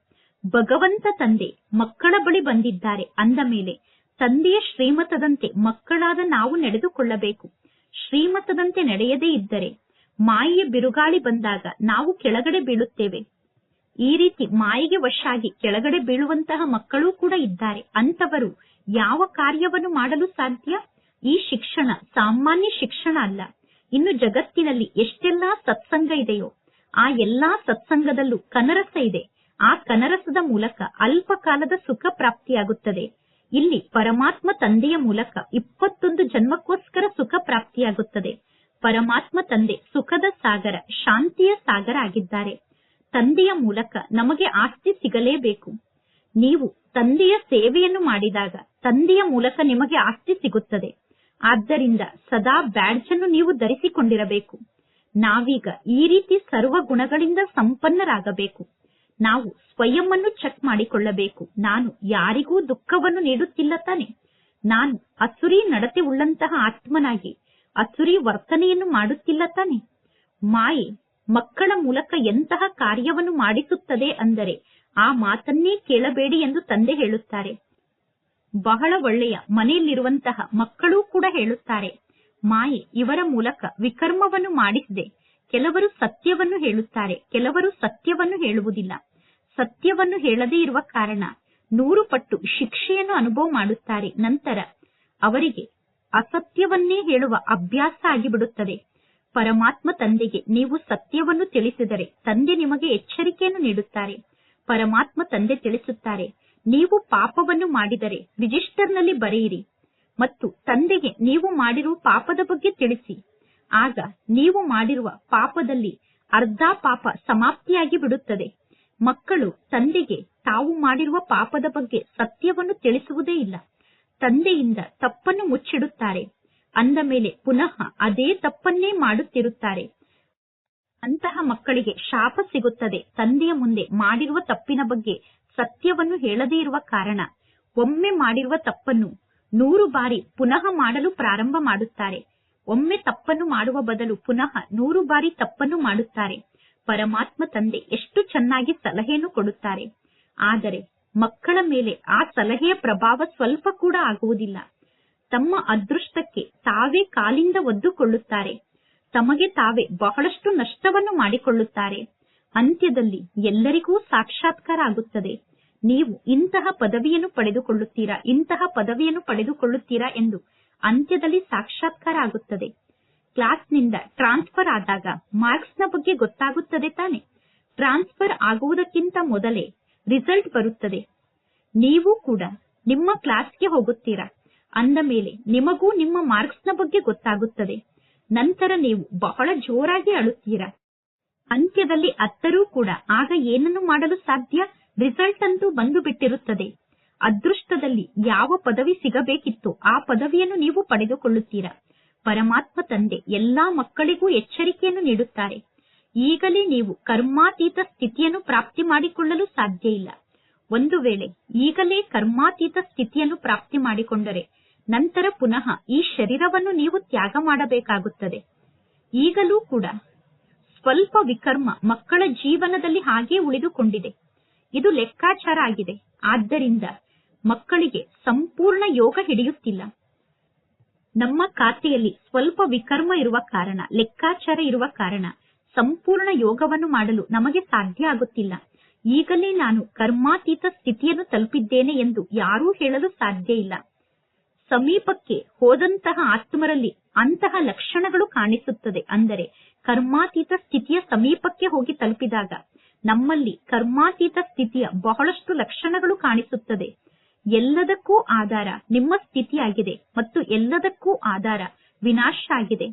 ಭಗವಂತ ತಂದೆ ಮಕ್ಕಳ ಬಳಿ ಬಂದಿದ್ದಾರೆ. ಅಂದ ಮೇಲೆ, ತಂದೆಯ ಶ್ರೀಮತದಂತೆ ಮಕ್ಕಳಾದ ನಾವು ನಡೆದುಕೊಳ್ಳಬೇಕು. ಶ್ರೀಮತದಂತೆ ನಡೆಯದೇ ಇದ್ದರೆ ಮಾಯೆಯ ಬಿರುಗಾಳಿ ಬಂದಾಗ ನಾವು ಕೆಳಗಡೆ ಬೀಳುತ್ತೇವೆ. ಈ ರೀತಿ ಮಾಯೆಗೆ ವಶಾಗಿ ಕೆಳಗಡೆ ಬೀಳುವಂತಹ ಮಕ್ಕಳೂ ಕೂಡ ಇದ್ದಾರೆ. ಅಂತವರು ಯಾವ ಕಾರ್ಯವನ್ನು ಮಾಡಲು ಸಾಧ್ಯ? ಈ ಶಿಕ್ಷಣ ಸಾಮಾನ್ಯ ಶಿಕ್ಷಣ ಅಲ್ಲ. ಇನ್ನು ಜಗತ್ತಿನಲ್ಲಿ ಎಷ್ಟೆಲ್ಲಾ ಸತ್ಸಂಗ ಇದೆಯೋ, ಆ ಎಲ್ಲಾ ಸತ್ಸಂಗದಲ್ಲೂ ಕನರಸ ಇದೆ. ಆ ಕನರಸದ ಮೂಲಕ ಅಲ್ಪ ಕಾಲದ ಸುಖ ಪ್ರಾಪ್ತಿಯಾಗುತ್ತದೆ. ಇಲ್ಲಿ ಪರಮಾತ್ಮ ತಂದೆಯ ಮೂಲಕ ಇಪ್ಪತ್ತೊಂದು ಜನ್ಮಕ್ಕೋಸ್ಕರ ಸುಖ ಪ್ರಾಪ್ತಿಯಾಗುತ್ತದೆ. ಪರಮಾತ್ಮ ತಂದೆ ಸುಖದ ಸಾಗರ, ಶಾಂತಿಯ ಸಾಗರ ಆಗಿದ್ದಾರೆ. ತಂದೆಯ ಮೂಲಕ ನಮಗೆ ಆಸ್ತಿ ಸಿಗಲೇಬೇಕು. ನೀವು ತಂದೆಯ ಸೇವೆಯನ್ನು ಮಾಡಿದಾಗ ತಂದೆಯ ಮೂಲಕ ನಿಮಗೆ ಆಸ್ತಿ ಸಿಗುತ್ತದೆ. ಆದ್ದರಿಂದ ಸದಾ ಬ್ಯಾಡ್ಜ್ ಅನ್ನು ನೀವು ಧರಿಸಿಕೊಂಡಿರಬೇಕು. ನಾವೀಗ ಈ ರೀತಿ ಸರ್ವ ಗುಣಗಳಿಂದ ಸಂಪನ್ನರಾಗಬೇಕು. ನಾವು ಸ್ವಯಂ ಅನ್ನು ಚೆಕ್ ಮಾಡಿಕೊಳ್ಳಬೇಕು. ನಾನು ಯಾರಿಗೂ ದುಃಖವನ್ನು ನೀಡುತ್ತಿಲ್ಲ ತಾನೆ. ನಾನು ಅಸುರಿ ನಡತೆ ಉಳ್ಳಂತಹ ಆತ್ಮನಾಗಿ ಅಸುರಿ ವರ್ತನೆಯನ್ನು ಮಾಡುತ್ತಿಲ್ಲ ತಾನೆ? ಮಾಯೆ ಮಕ್ಕಳ ಮೂಲಕ ಎಂತಹ ಕಾರ್ಯವನ್ನು ಮಾಡಿಸುತ್ತದೆ ಅಂದರೆ ಆ ಮಾತನ್ನೇ ಕೇಳಬೇಡಿ ಎಂದು ತಂದೆ ಹೇಳುತ್ತಾರೆ. ಬಹಳ ಒಳ್ಳೆಯ ಮನೆಯಲ್ಲಿರುವಂತಹ ಮಕ್ಕಳೂ ಕೂಡ ಹೇಳುತ್ತಾರೆ, ಮಾಯೆ ಇವರ ಮೂಲಕ ವಿಕರ್ಮವನ್ನು ಮಾಡಿಸಿದೆ. ಕೆಲವರು ಸತ್ಯವನ್ನು ಹೇಳುತ್ತಾರೆ, ಕೆಲವರು ಸತ್ಯವನ್ನು ಹೇಳುವುದಿಲ್ಲ. ಸತ್ಯವನ್ನು ಹೇಳದೇ ಇರುವ ಕಾರಣ ನೂರು ಪಟ್ಟು ಶಿಕ್ಷೆಯನ್ನು ಅನುಭವ ಮಾಡುತ್ತಾರೆ. ನಂತರ ಅವರಿಗೆ ಅಸತ್ಯವನ್ನೇ ಹೇಳುವ ಅಭ್ಯಾಸ ಆಗಿಬಿಡುತ್ತದೆ. ಪರಮಾತ್ಮ ತಂದೆಗೆ ನೀವು ಸತ್ಯವನ್ನು ತಿಳಿಸಿದರೆ ತಂದೆ ನಿಮಗೆ ಎಚ್ಚರಿಕೆಯನ್ನು ನೀಡುತ್ತಾರೆ. ಪರಮಾತ್ಮ ತಂದೆ ತಿಳಿಸುತ್ತಾರೆ, ನೀವು ಪಾಪವನ್ನು ಮಾಡಿದರೆ ರಿಜಿಸ್ಟರ್ನಲ್ಲಿ ಬರೆಯಿರಿ ಮತ್ತು ತಂದೆಗೆ ನೀವು ಮಾಡಿರುವ ಪಾಪದ ಬಗ್ಗೆ ತಿಳಿಸಿ. ಆಗ ನೀವು ಮಾಡಿರುವ ಪಾಪದಲ್ಲಿ ಅರ್ಧ ಪಾಪ ಸಮಾಪ್ತಿಯಾಗಿ ಬಿಡುತ್ತದೆ. ಮಕ್ಕಳು ತಂದೆಗೆ ತಾವು ಮಾಡಿರುವ ಪಾಪದ ಬಗ್ಗೆ ಸತ್ಯವನ್ನು ತಿಳಿಸುವುದೇ ಇಲ್ಲ. ತಂದೆಯಿಂದ ತಪ್ಪನ್ನು ಮುಚ್ಚಿಡುತ್ತಾರೆ. ಅಂದ ಮೇಲೆ ಪುನಃ ಅದೇ ತಪ್ಪನ್ನೇ ಮಾಡುತ್ತಿರುತ್ತಾರೆ. ಅಂತಹ ಮಕ್ಕಳಿಗೆ ಶಾಪ ಸಿಗುತ್ತದೆ. ತಂದೆಯ ಮುಂದೆ ಮಾಡಿರುವ ತಪ್ಪಿನ ಬಗ್ಗೆ ಸತ್ಯವನ್ನು ಹೇಳದೇ ಇರುವ ಕಾರಣ ಒಮ್ಮೆ ಮಾಡಿರುವ ತಪ್ಪನ್ನು ನೂರು ಬಾರಿ ಪುನಃ ಮಾಡಲು ಪ್ರಾರಂಭ ಮಾಡುತ್ತಾರೆ. ಒಮ್ಮೆ ತಪ್ಪನ್ನು ಮಾಡುವ ಬದಲು ಪುನಃ ನೂರು ಬಾರಿ ತಪ್ಪನ್ನು ಮಾಡುತ್ತಾರೆ. ಪರಮಾತ್ಮ ತಂದೆ ಎಷ್ಟು ಚೆನ್ನಾಗಿ ಸಲಹೆಯನ್ನು ಕೊಡುತ್ತಾರೆ. ಆದರೆ ಮಕ್ಕಳ ಮೇಲೆ ಆ ಸಲಹೆಯ ಪ್ರಭಾವ ಸ್ವಲ್ಪ ಕೂಡ ಆಗುವುದಿಲ್ಲ. ತಮ್ಮ ಅದೃಷ್ಟಕ್ಕೆ ತಾವೇ ಕಾಲಿಂದ ಒದ್ದುಕೊಳ್ಳುತ್ತಾರೆ. ತಮಗೆ ತಾವೇ ಬಹಳಷ್ಟು ನಷ್ಟವನ್ನು ಮಾಡಿಕೊಳ್ಳುತ್ತಾರೆ. ಅಂತ್ಯದಲ್ಲಿ ಎಲ್ಲರಿಗೂ ಸಾಕ್ಷಾತ್ಕಾರ ಆಗುತ್ತದೆ. ನೀವು ಇಂತಹ ಪದವಿಯನ್ನು ಪಡೆದುಕೊಳ್ಳುತ್ತೀರಾ, ಇಂತಹ ಪದವಿಯನ್ನು ಪಡೆದುಕೊಳ್ಳುತ್ತೀರಾ ಎಂದು ಅಂತ್ಯದಲ್ಲಿ ಸಾಕ್ಷಾತ್ಕಾರ ಆಗುತ್ತದೆ. ಕ್ಲಾಸ್ನಿಂದ ಟ್ರಾನ್ಸ್ಫರ್ ಆದಾಗ ಮಾರ್ಕ್ಸ್ನ ಬಗ್ಗೆ ಗೊತ್ತಾಗುತ್ತದೆ ತಾನೆ? ಟ್ರಾನ್ಸ್ಫರ್ ಆಗುವುದಕ್ಕಿಂತ ಮೊದಲೇ ರಿಸಲ್ಟ್ ಬರುತ್ತದೆ. ನೀವು ಕೂಡ ನಿಮ್ಮ ಕ್ಲಾಸ್ಗೆ ಹೋಗುತ್ತೀರಾ? ಅಂದ ಮೇಲೆ ನಿಮಗೂ ನಿಮ್ಮ ಮಾರ್ಕ್ಸ್ನ ಬಗ್ಗೆ ಗೊತ್ತಾಗುತ್ತದೆ. ನಂತರ ನೀವು ಬಹಳ ಜೋರಾಗಿ ಅಳುತ್ತೀರಾ? ಅಂತ್ಯದಲ್ಲಿ ಅತ್ತರೂ ಕೂಡ ಆಗ ಏನನ್ನು ಮಾಡಲು ಸಾಧ್ಯ? ರಿಸಲ್ಟ್ ಅಂತೂ ಬಂದು ಬಿಟ್ಟಿರುತ್ತದೆ ಅದೃಷ್ಟದಲ್ಲಿ ಯಾವ ಪದವಿ ಸಿಗಬೇಕಿತ್ತು? ಆ ಪದವಿಯನ್ನು ನೀವು ಪಡೆದುಕೊಳ್ಳುತ್ತೀರಾ? ಪರಮಾತ್ಮ ತಂದೆ ಎಲ್ಲಾ ಮಕ್ಕಳಿಗೂ ಎಚ್ಚರಿಕೆಯನ್ನು ನೀಡುತ್ತಾರೆ. ಈಗಲೇ ನೀವು ಕರ್ಮಾತೀತ ಸ್ಥಿತಿಯನ್ನು ಪ್ರಾಪ್ತಿ ಮಾಡಿಕೊಳ್ಳಲು ಸಾಧ್ಯ ಇಲ್ಲ. ಒಂದು ವೇಳೆ ಈಗಲೇ ಕರ್ಮಾತೀತ ಸ್ಥಿತಿಯನ್ನು ಪ್ರಾಪ್ತಿ ಮಾಡಿಕೊಂಡರೆ ನಂತರ ಪುನಃ ಈ ಶರೀರವನ್ನು ನೀವು ತ್ಯಾಗ ಮಾಡಬೇಕಾಗುತ್ತದೆ. ಈಗಲೂ ಕೂಡ ಸ್ವಲ್ಪ ವಿಕರ್ಮ ಮಕ್ಕಳ ಜೀವನದಲ್ಲಿ ಹಾಗೇ ಉಳಿದುಕೊಂಡಿದೆ. ಇದು ಲೆಕ್ಕಾಚಾರ ಆಗಿದೆ. ಆದ್ದರಿಂದ ಮಕ್ಕಳಿಗೆ ಸಂಪೂರ್ಣ ಯೋಗ ಹಿಡಿಯುತ್ತಿಲ್ಲ. ನಮ್ಮ ಖಾತೆಯಲ್ಲಿ ಸ್ವಲ್ಪ ವಿಕರ್ಮ ಇರುವ ಕಾರಣ, ಲೆಕ್ಕಾಚಾರ ಇರುವ ಕಾರಣ ಸಂಪೂರ್ಣ ಯೋಗವನ್ನು ಮಾಡಲು ನಮಗೆ ಸಾಧ್ಯ ಆಗುತ್ತಿಲ್ಲ. ಈಗಲೇ ನಾನು ಕರ್ಮಾತೀತ ಸ್ಥಿತಿಯನ್ನು ತಲುಪಿದ್ದೇನೆ ಎಂದು ಯಾರೂ ಹೇಳಲು ಸಾಧ್ಯ ಇಲ್ಲ. ಸಮೀಪಕ್ಕೆ ಹೋದಂತಹ ಆತ್ಮರಲ್ಲಿ ಅಂತಹ ಲಕ್ಷಣಗಳು ಕಾಣಿಸುತ್ತದೆ. ಅಂದರೆ ಕರ್ಮಾತೀತ ಸ್ಥಿತಿಯ ಸಮೀಪಕ್ಕೆ ಹೋಗಿ ತಲುಪಿದಾಗ ನಮ್ಮಲ್ಲಿ ಕರ್ಮಾತೀತ ಸ್ಥಿತಿಯ ಬಹಳಷ್ಟು ಲಕ್ಷಣಗಳು ಕಾಣಿಸುತ್ತದೆ. ಎಲ್ಲದಕ್ಕೂ ಆಧಾರ ನಿಮ್ಮ ಸ್ಥಿತಿಯಾಗಿದೆ ಮತ್ತು ಎಲ್ಲದಕ್ಕೂ ಆಧಾರ ವಿನಾಶ ಆಗಿದೆ.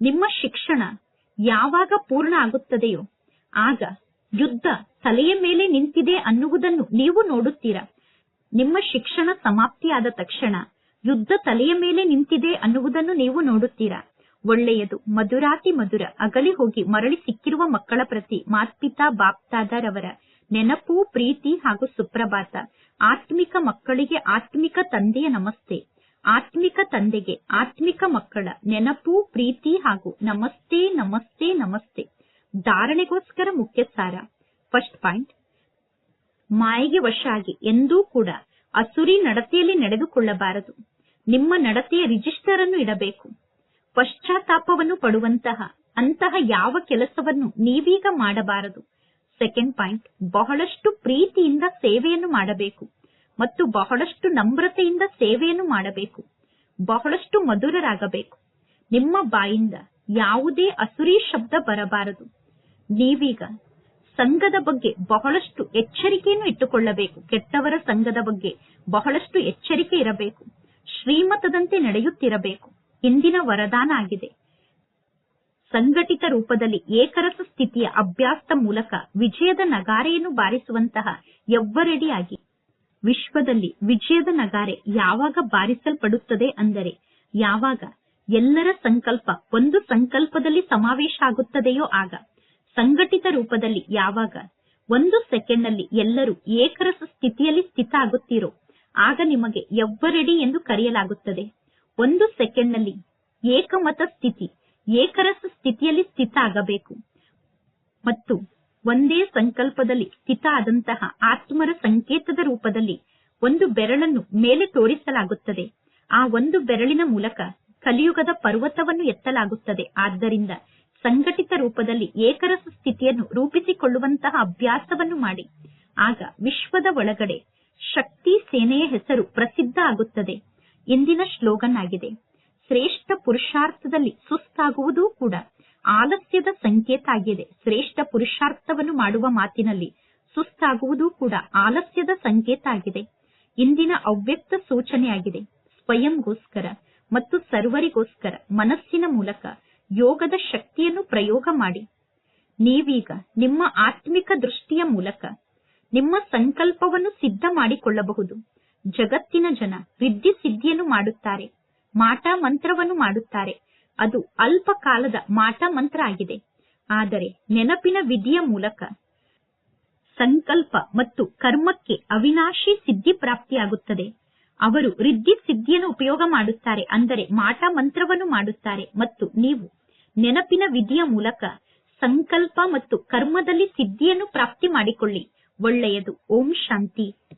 ನಿಮ್ಮ ಶಿಕ್ಷಣ ಯಾವಾಗ ಪೂರ್ಣ ಆಗುತ್ತದೆಯೋ, ಆಗ ಯುದ್ಧ ತಲೆಯ ಮೇಲೆ ನಿಂತಿದೆ ಅನ್ನುವುದನ್ನು ನೀವು ನೋಡುತ್ತೀರಾ? ನಿಮ್ಮ ಶಿಕ್ಷಣ ಸಮಾಪ್ತಿಯಾದ ತಕ್ಷಣ ಯುದ್ಧ ತಲೆಯ ಮೇಲೆ ನಿಂತಿದೆ ಅನ್ನುವುದನ್ನು ನೀವು ನೋಡುತ್ತೀರಾ? ಒಳ್ಳೆಯದು, ಮಧುರಾತಿ ಮಧುರ, ಅಗಲಿ ಹೋಗಿ ಮರಳಿ ಸಿಕ್ಕಿರುವ ಮಕ್ಕಳ ಪ್ರತಿ ಮಾತ್ಪಿತಾ ಬಾಪ್ತಾದರವರ ನೆನಪು, ಪ್ರೀತಿ ಹಾಗೂ ಸುಪ್ರಭಾತ. ಆತ್ಮಿಕ ಮಕ್ಕಳಿಗೆ ಆತ್ಮಿಕ ತಂದೆಯ ನಮಸ್ತೆ. ಆತ್ಮಿಕ ತಂದೆಗೆ, ಆತ್ಮಿಕ ಮಕ್ಕಳ ನೆನಪು, ಪ್ರೀತಿ ಹಾಗೂ ನಮಸ್ತೆ ನಮಸ್ತೆ ನಮಸ್ತೆ. ಧಾರಣೆಗೋಸ್ಕರ ಮುಖ್ಯ ಸಾರ ಫಸ್ಟ್ ಪಾಯಿಂಟ್ ಮಾಯಿಗೆ ವಶ ಆಗಿ ಎಂದೂ ಕೂಡ ಅಸುರಿ ನಡತೆಯಲ್ಲಿ ನಡೆದುಕೊಳ್ಳಬಾರದು. ನಿಮ್ಮ ನಡತೆಯ ರಿಜಿಸ್ಟರ್ ಅನ್ನು ಇಡಬೇಕು. ಪಶ್ಚಾತ್ತಾಪವನ್ನು ಪಡುವಂತಹ, ಅಂತಹ ಯಾವ ಕೆಲಸವನ್ನು ನೀವೀಗ ಮಾಡಬಾರದು. ಸೆಕೆಂಡ್ ಪಾಯಿಂಟ್ ಬಹಳಷ್ಟು ಪ್ರೀತಿಯಿಂದ ಸೇವೆಯನ್ನು ಮಾಡಬೇಕು. ಮತ್ತು ಬಹಳಷ್ಟು ನಮ್ರತೆಯಿಂದ ಸೇವೆಯನ್ನು ಮಾಡಬೇಕು. ಬಹಳಷ್ಟು ಮಧುರರಾಗಬೇಕು. ನಿಮ್ಮ ಬಾಯಿಂದ ಯಾವುದೇ ಅಸುರಿ ಶಬ್ದ ಬರಬಾರದು. ನೀವೀಗ ಸಂಘದ ಬಗ್ಗೆ ಬಹಳಷ್ಟು ಎಚ್ಚರಿಕೆಯನ್ನು ಇಟ್ಟುಕೊಳ್ಳಬೇಕು. ಕೆಟ್ಟವರ ಸಂಘದ ಬಗ್ಗೆ ಬಹಳಷ್ಟು ಎಚ್ಚರಿಕೆ ಇರಬೇಕು. ಶ್ರೀಮತದಂತೆ ನಡೆಯುತ್ತಿರಬೇಕು. ಹಿಂದಿನ ವರದಾನ ಆಗಿದೆ. ಸಂಘಟಿತ ರೂಪದಲ್ಲಿ ಏಕರಸ ಸ್ಥಿತಿಯ ಅಭ್ಯಾಸದ ಮೂಲಕ ವಿಜಯದ ನಗಾರೆಯನ್ನು ಬಾರಿಸುವಂತಹ ಎವ್ವರೆಡಿಯಾಗಿ ವಿಶ್ವದಲ್ಲಿ ವಿಜಯದ ನಗಾರೆ ಯಾವಾಗ ಬಾರಿಸಲ್ಪಡುತ್ತದೆ ಅಂದರೆ ಯಾವಾಗ ಎಲ್ಲರ ಸಂಕಲ್ಪ ಒಂದು ಸಂಕಲ್ಪದಲ್ಲಿ ಸಮಾವೇಶ ಆಗುತ್ತದೆಯೋ ಆಗ ಸಂಘಟಿತ ರೂಪದಲ್ಲಿ ಯಾವಾಗ ಒಂದು ಸೆಕೆಂಡ್ನಲ್ಲಿ ಎಲ್ಲರೂ ಏಕರಸ ಸ್ಥಿತಿಯಲ್ಲಿ ಸ್ಥಿತ ಆಗುತ್ತೀರೋ ಆಗ ನಿಮಗೆ ಎವ್ವರೆಡಿ ಎಂದು ಕರೆಯಲಾಗುತ್ತದೆ. ಒಂದು ಸೆಕೆಂಡ್ನಲ್ಲಿ ಏಕಮತ ಸ್ಥಿತಿ ಏಕರಸ ಸ್ಥಿತಿಯಲ್ಲಿ ಸ್ಥಿತ ಆಗಬೇಕು. ಮತ್ತು ಒಂದೇ ಸಂಕಲ್ಪದಲ್ಲಿ ಸ್ಥಿತ ಆದಂತಹ ಆತ್ಮರ ಸಂಕೇತದ ರೂಪದಲ್ಲಿ ಒಂದು ಬೆರಳನ್ನು ಮೇಲೆ ತೋರಿಸಲಾಗುತ್ತದೆ. ಆ ಒಂದು ಬೆರಳಿನ ಮೂಲಕ ಕಲಿಯುಗದ ಪರ್ವತವನ್ನು ಎತ್ತಲಾಗುತ್ತದೆ. ಆದ್ದರಿಂದ ಸಂಘಟಿತ ರೂಪದಲ್ಲಿ ಏಕರಸ ಸ್ಥಿತಿಯನ್ನು ರೂಪಿಸಿಕೊಳ್ಳುವಂತಹ ಅಭ್ಯಾಸವನ್ನು ಮಾಡಿ. ಆಗ ವಿಶ್ವದ ಒಳಗಡೆ ಶಕ್ತಿ ಸೇನೆಯ ಹೆಸರು ಪ್ರಸಿದ್ಧ ಆಗುತ್ತದೆ. ಇಂದಿನ ಶ್ಲೋಗನ್ ಆಗಿದೆ. ಶ್ರೇಷ್ಠ ಪುರುಷಾರ್ಥದಲ್ಲಿ ಸುಸ್ತಾಗುವುದೂ ಕೂಡ ಆಲಸ್ಯದ ಸಂಕೇತ ಆಗಿದೆ. ಶ್ರೇಷ್ಠ ಪುರುಷಾರ್ಥವನ್ನು ಮಾಡುವ ಮಾತಿನಲ್ಲಿ ಸುಸ್ತಾಗುವುದು ಕೂಡ ಆಲಸ್ಯದ ಸಂಕೇತ ಆಗಿದೆ. ಇಂದಿನ ಅವ್ಯಕ್ತ ಸೂಚನೆಯಾಗಿದೆ. ಸ್ವಯಂಗೋಸ್ಕರ ಮತ್ತು ಸರ್ವರಿಗೋಸ್ಕರ ಮನಸ್ಸಿನ ಮೂಲಕ ಯೋಗದ ಶಕ್ತಿಯನ್ನು ಪ್ರಯೋಗ ಮಾಡಿ. ನೀವೀಗ ನಿಮ್ಮ ಆತ್ಮಿಕ ದೃಷ್ಟಿಯ ಮೂಲಕ ನಿಮ್ಮ ಸಂಕಲ್ಪವನ್ನು ಸಿದ್ಧ ಮಾಡಿಕೊಳ್ಳಬಹುದು. ಜಗತ್ತಿನ ಜನ ರಿದ್ಧಿ ಸಿದ್ಧಿಯನ್ನು ಮಾಡುತ್ತಾರೆ. ಮಾಟ ಮಂತ್ರವನ್ನು ಮಾಡುತ್ತಾರೆ. ಅದು ಅಲ್ಪ ಕಾಲದ ಮಾಟ ಮಂತ್ರ ಆಗಿದೆ. ಆದರೆ ನೆನಪಿನ ವಿಧಿಯ ಮೂಲಕ ಸಂಕಲ್ಪ ಮತ್ತು ಕರ್ಮಕ್ಕೆ ಅವಿನಾಶಿ ಸಿದ್ಧಿ ಪ್ರಾಪ್ತಿಯಾಗುತ್ತದೆ. ಅವರು ರಿದ್ಧಿ ಸಿದ್ಧಿಯನ್ನು ಉಪಯೋಗ ಮಾಡುತ್ತಾರೆ ಅಂದರೆ ಮಾಟ ಮಂತ್ರವನ್ನು ಮಾಡುತ್ತಾರೆ ಮತ್ತು ನೀವು ನೆನಪಿನ ವಿಧಿಯ ಮೂಲಕ ಸಂಕಲ್ಪ ಮತ್ತು ಕರ್ಮದಲ್ಲಿ ಸಿದ್ಧಿಯನ್ನು ಪ್ರಾಪ್ತಿ ಮಾಡಿಕೊಳ್ಳಿ. ಒಳ್ಳೆಯದು. ಓಂ ಶಾಂತಿ.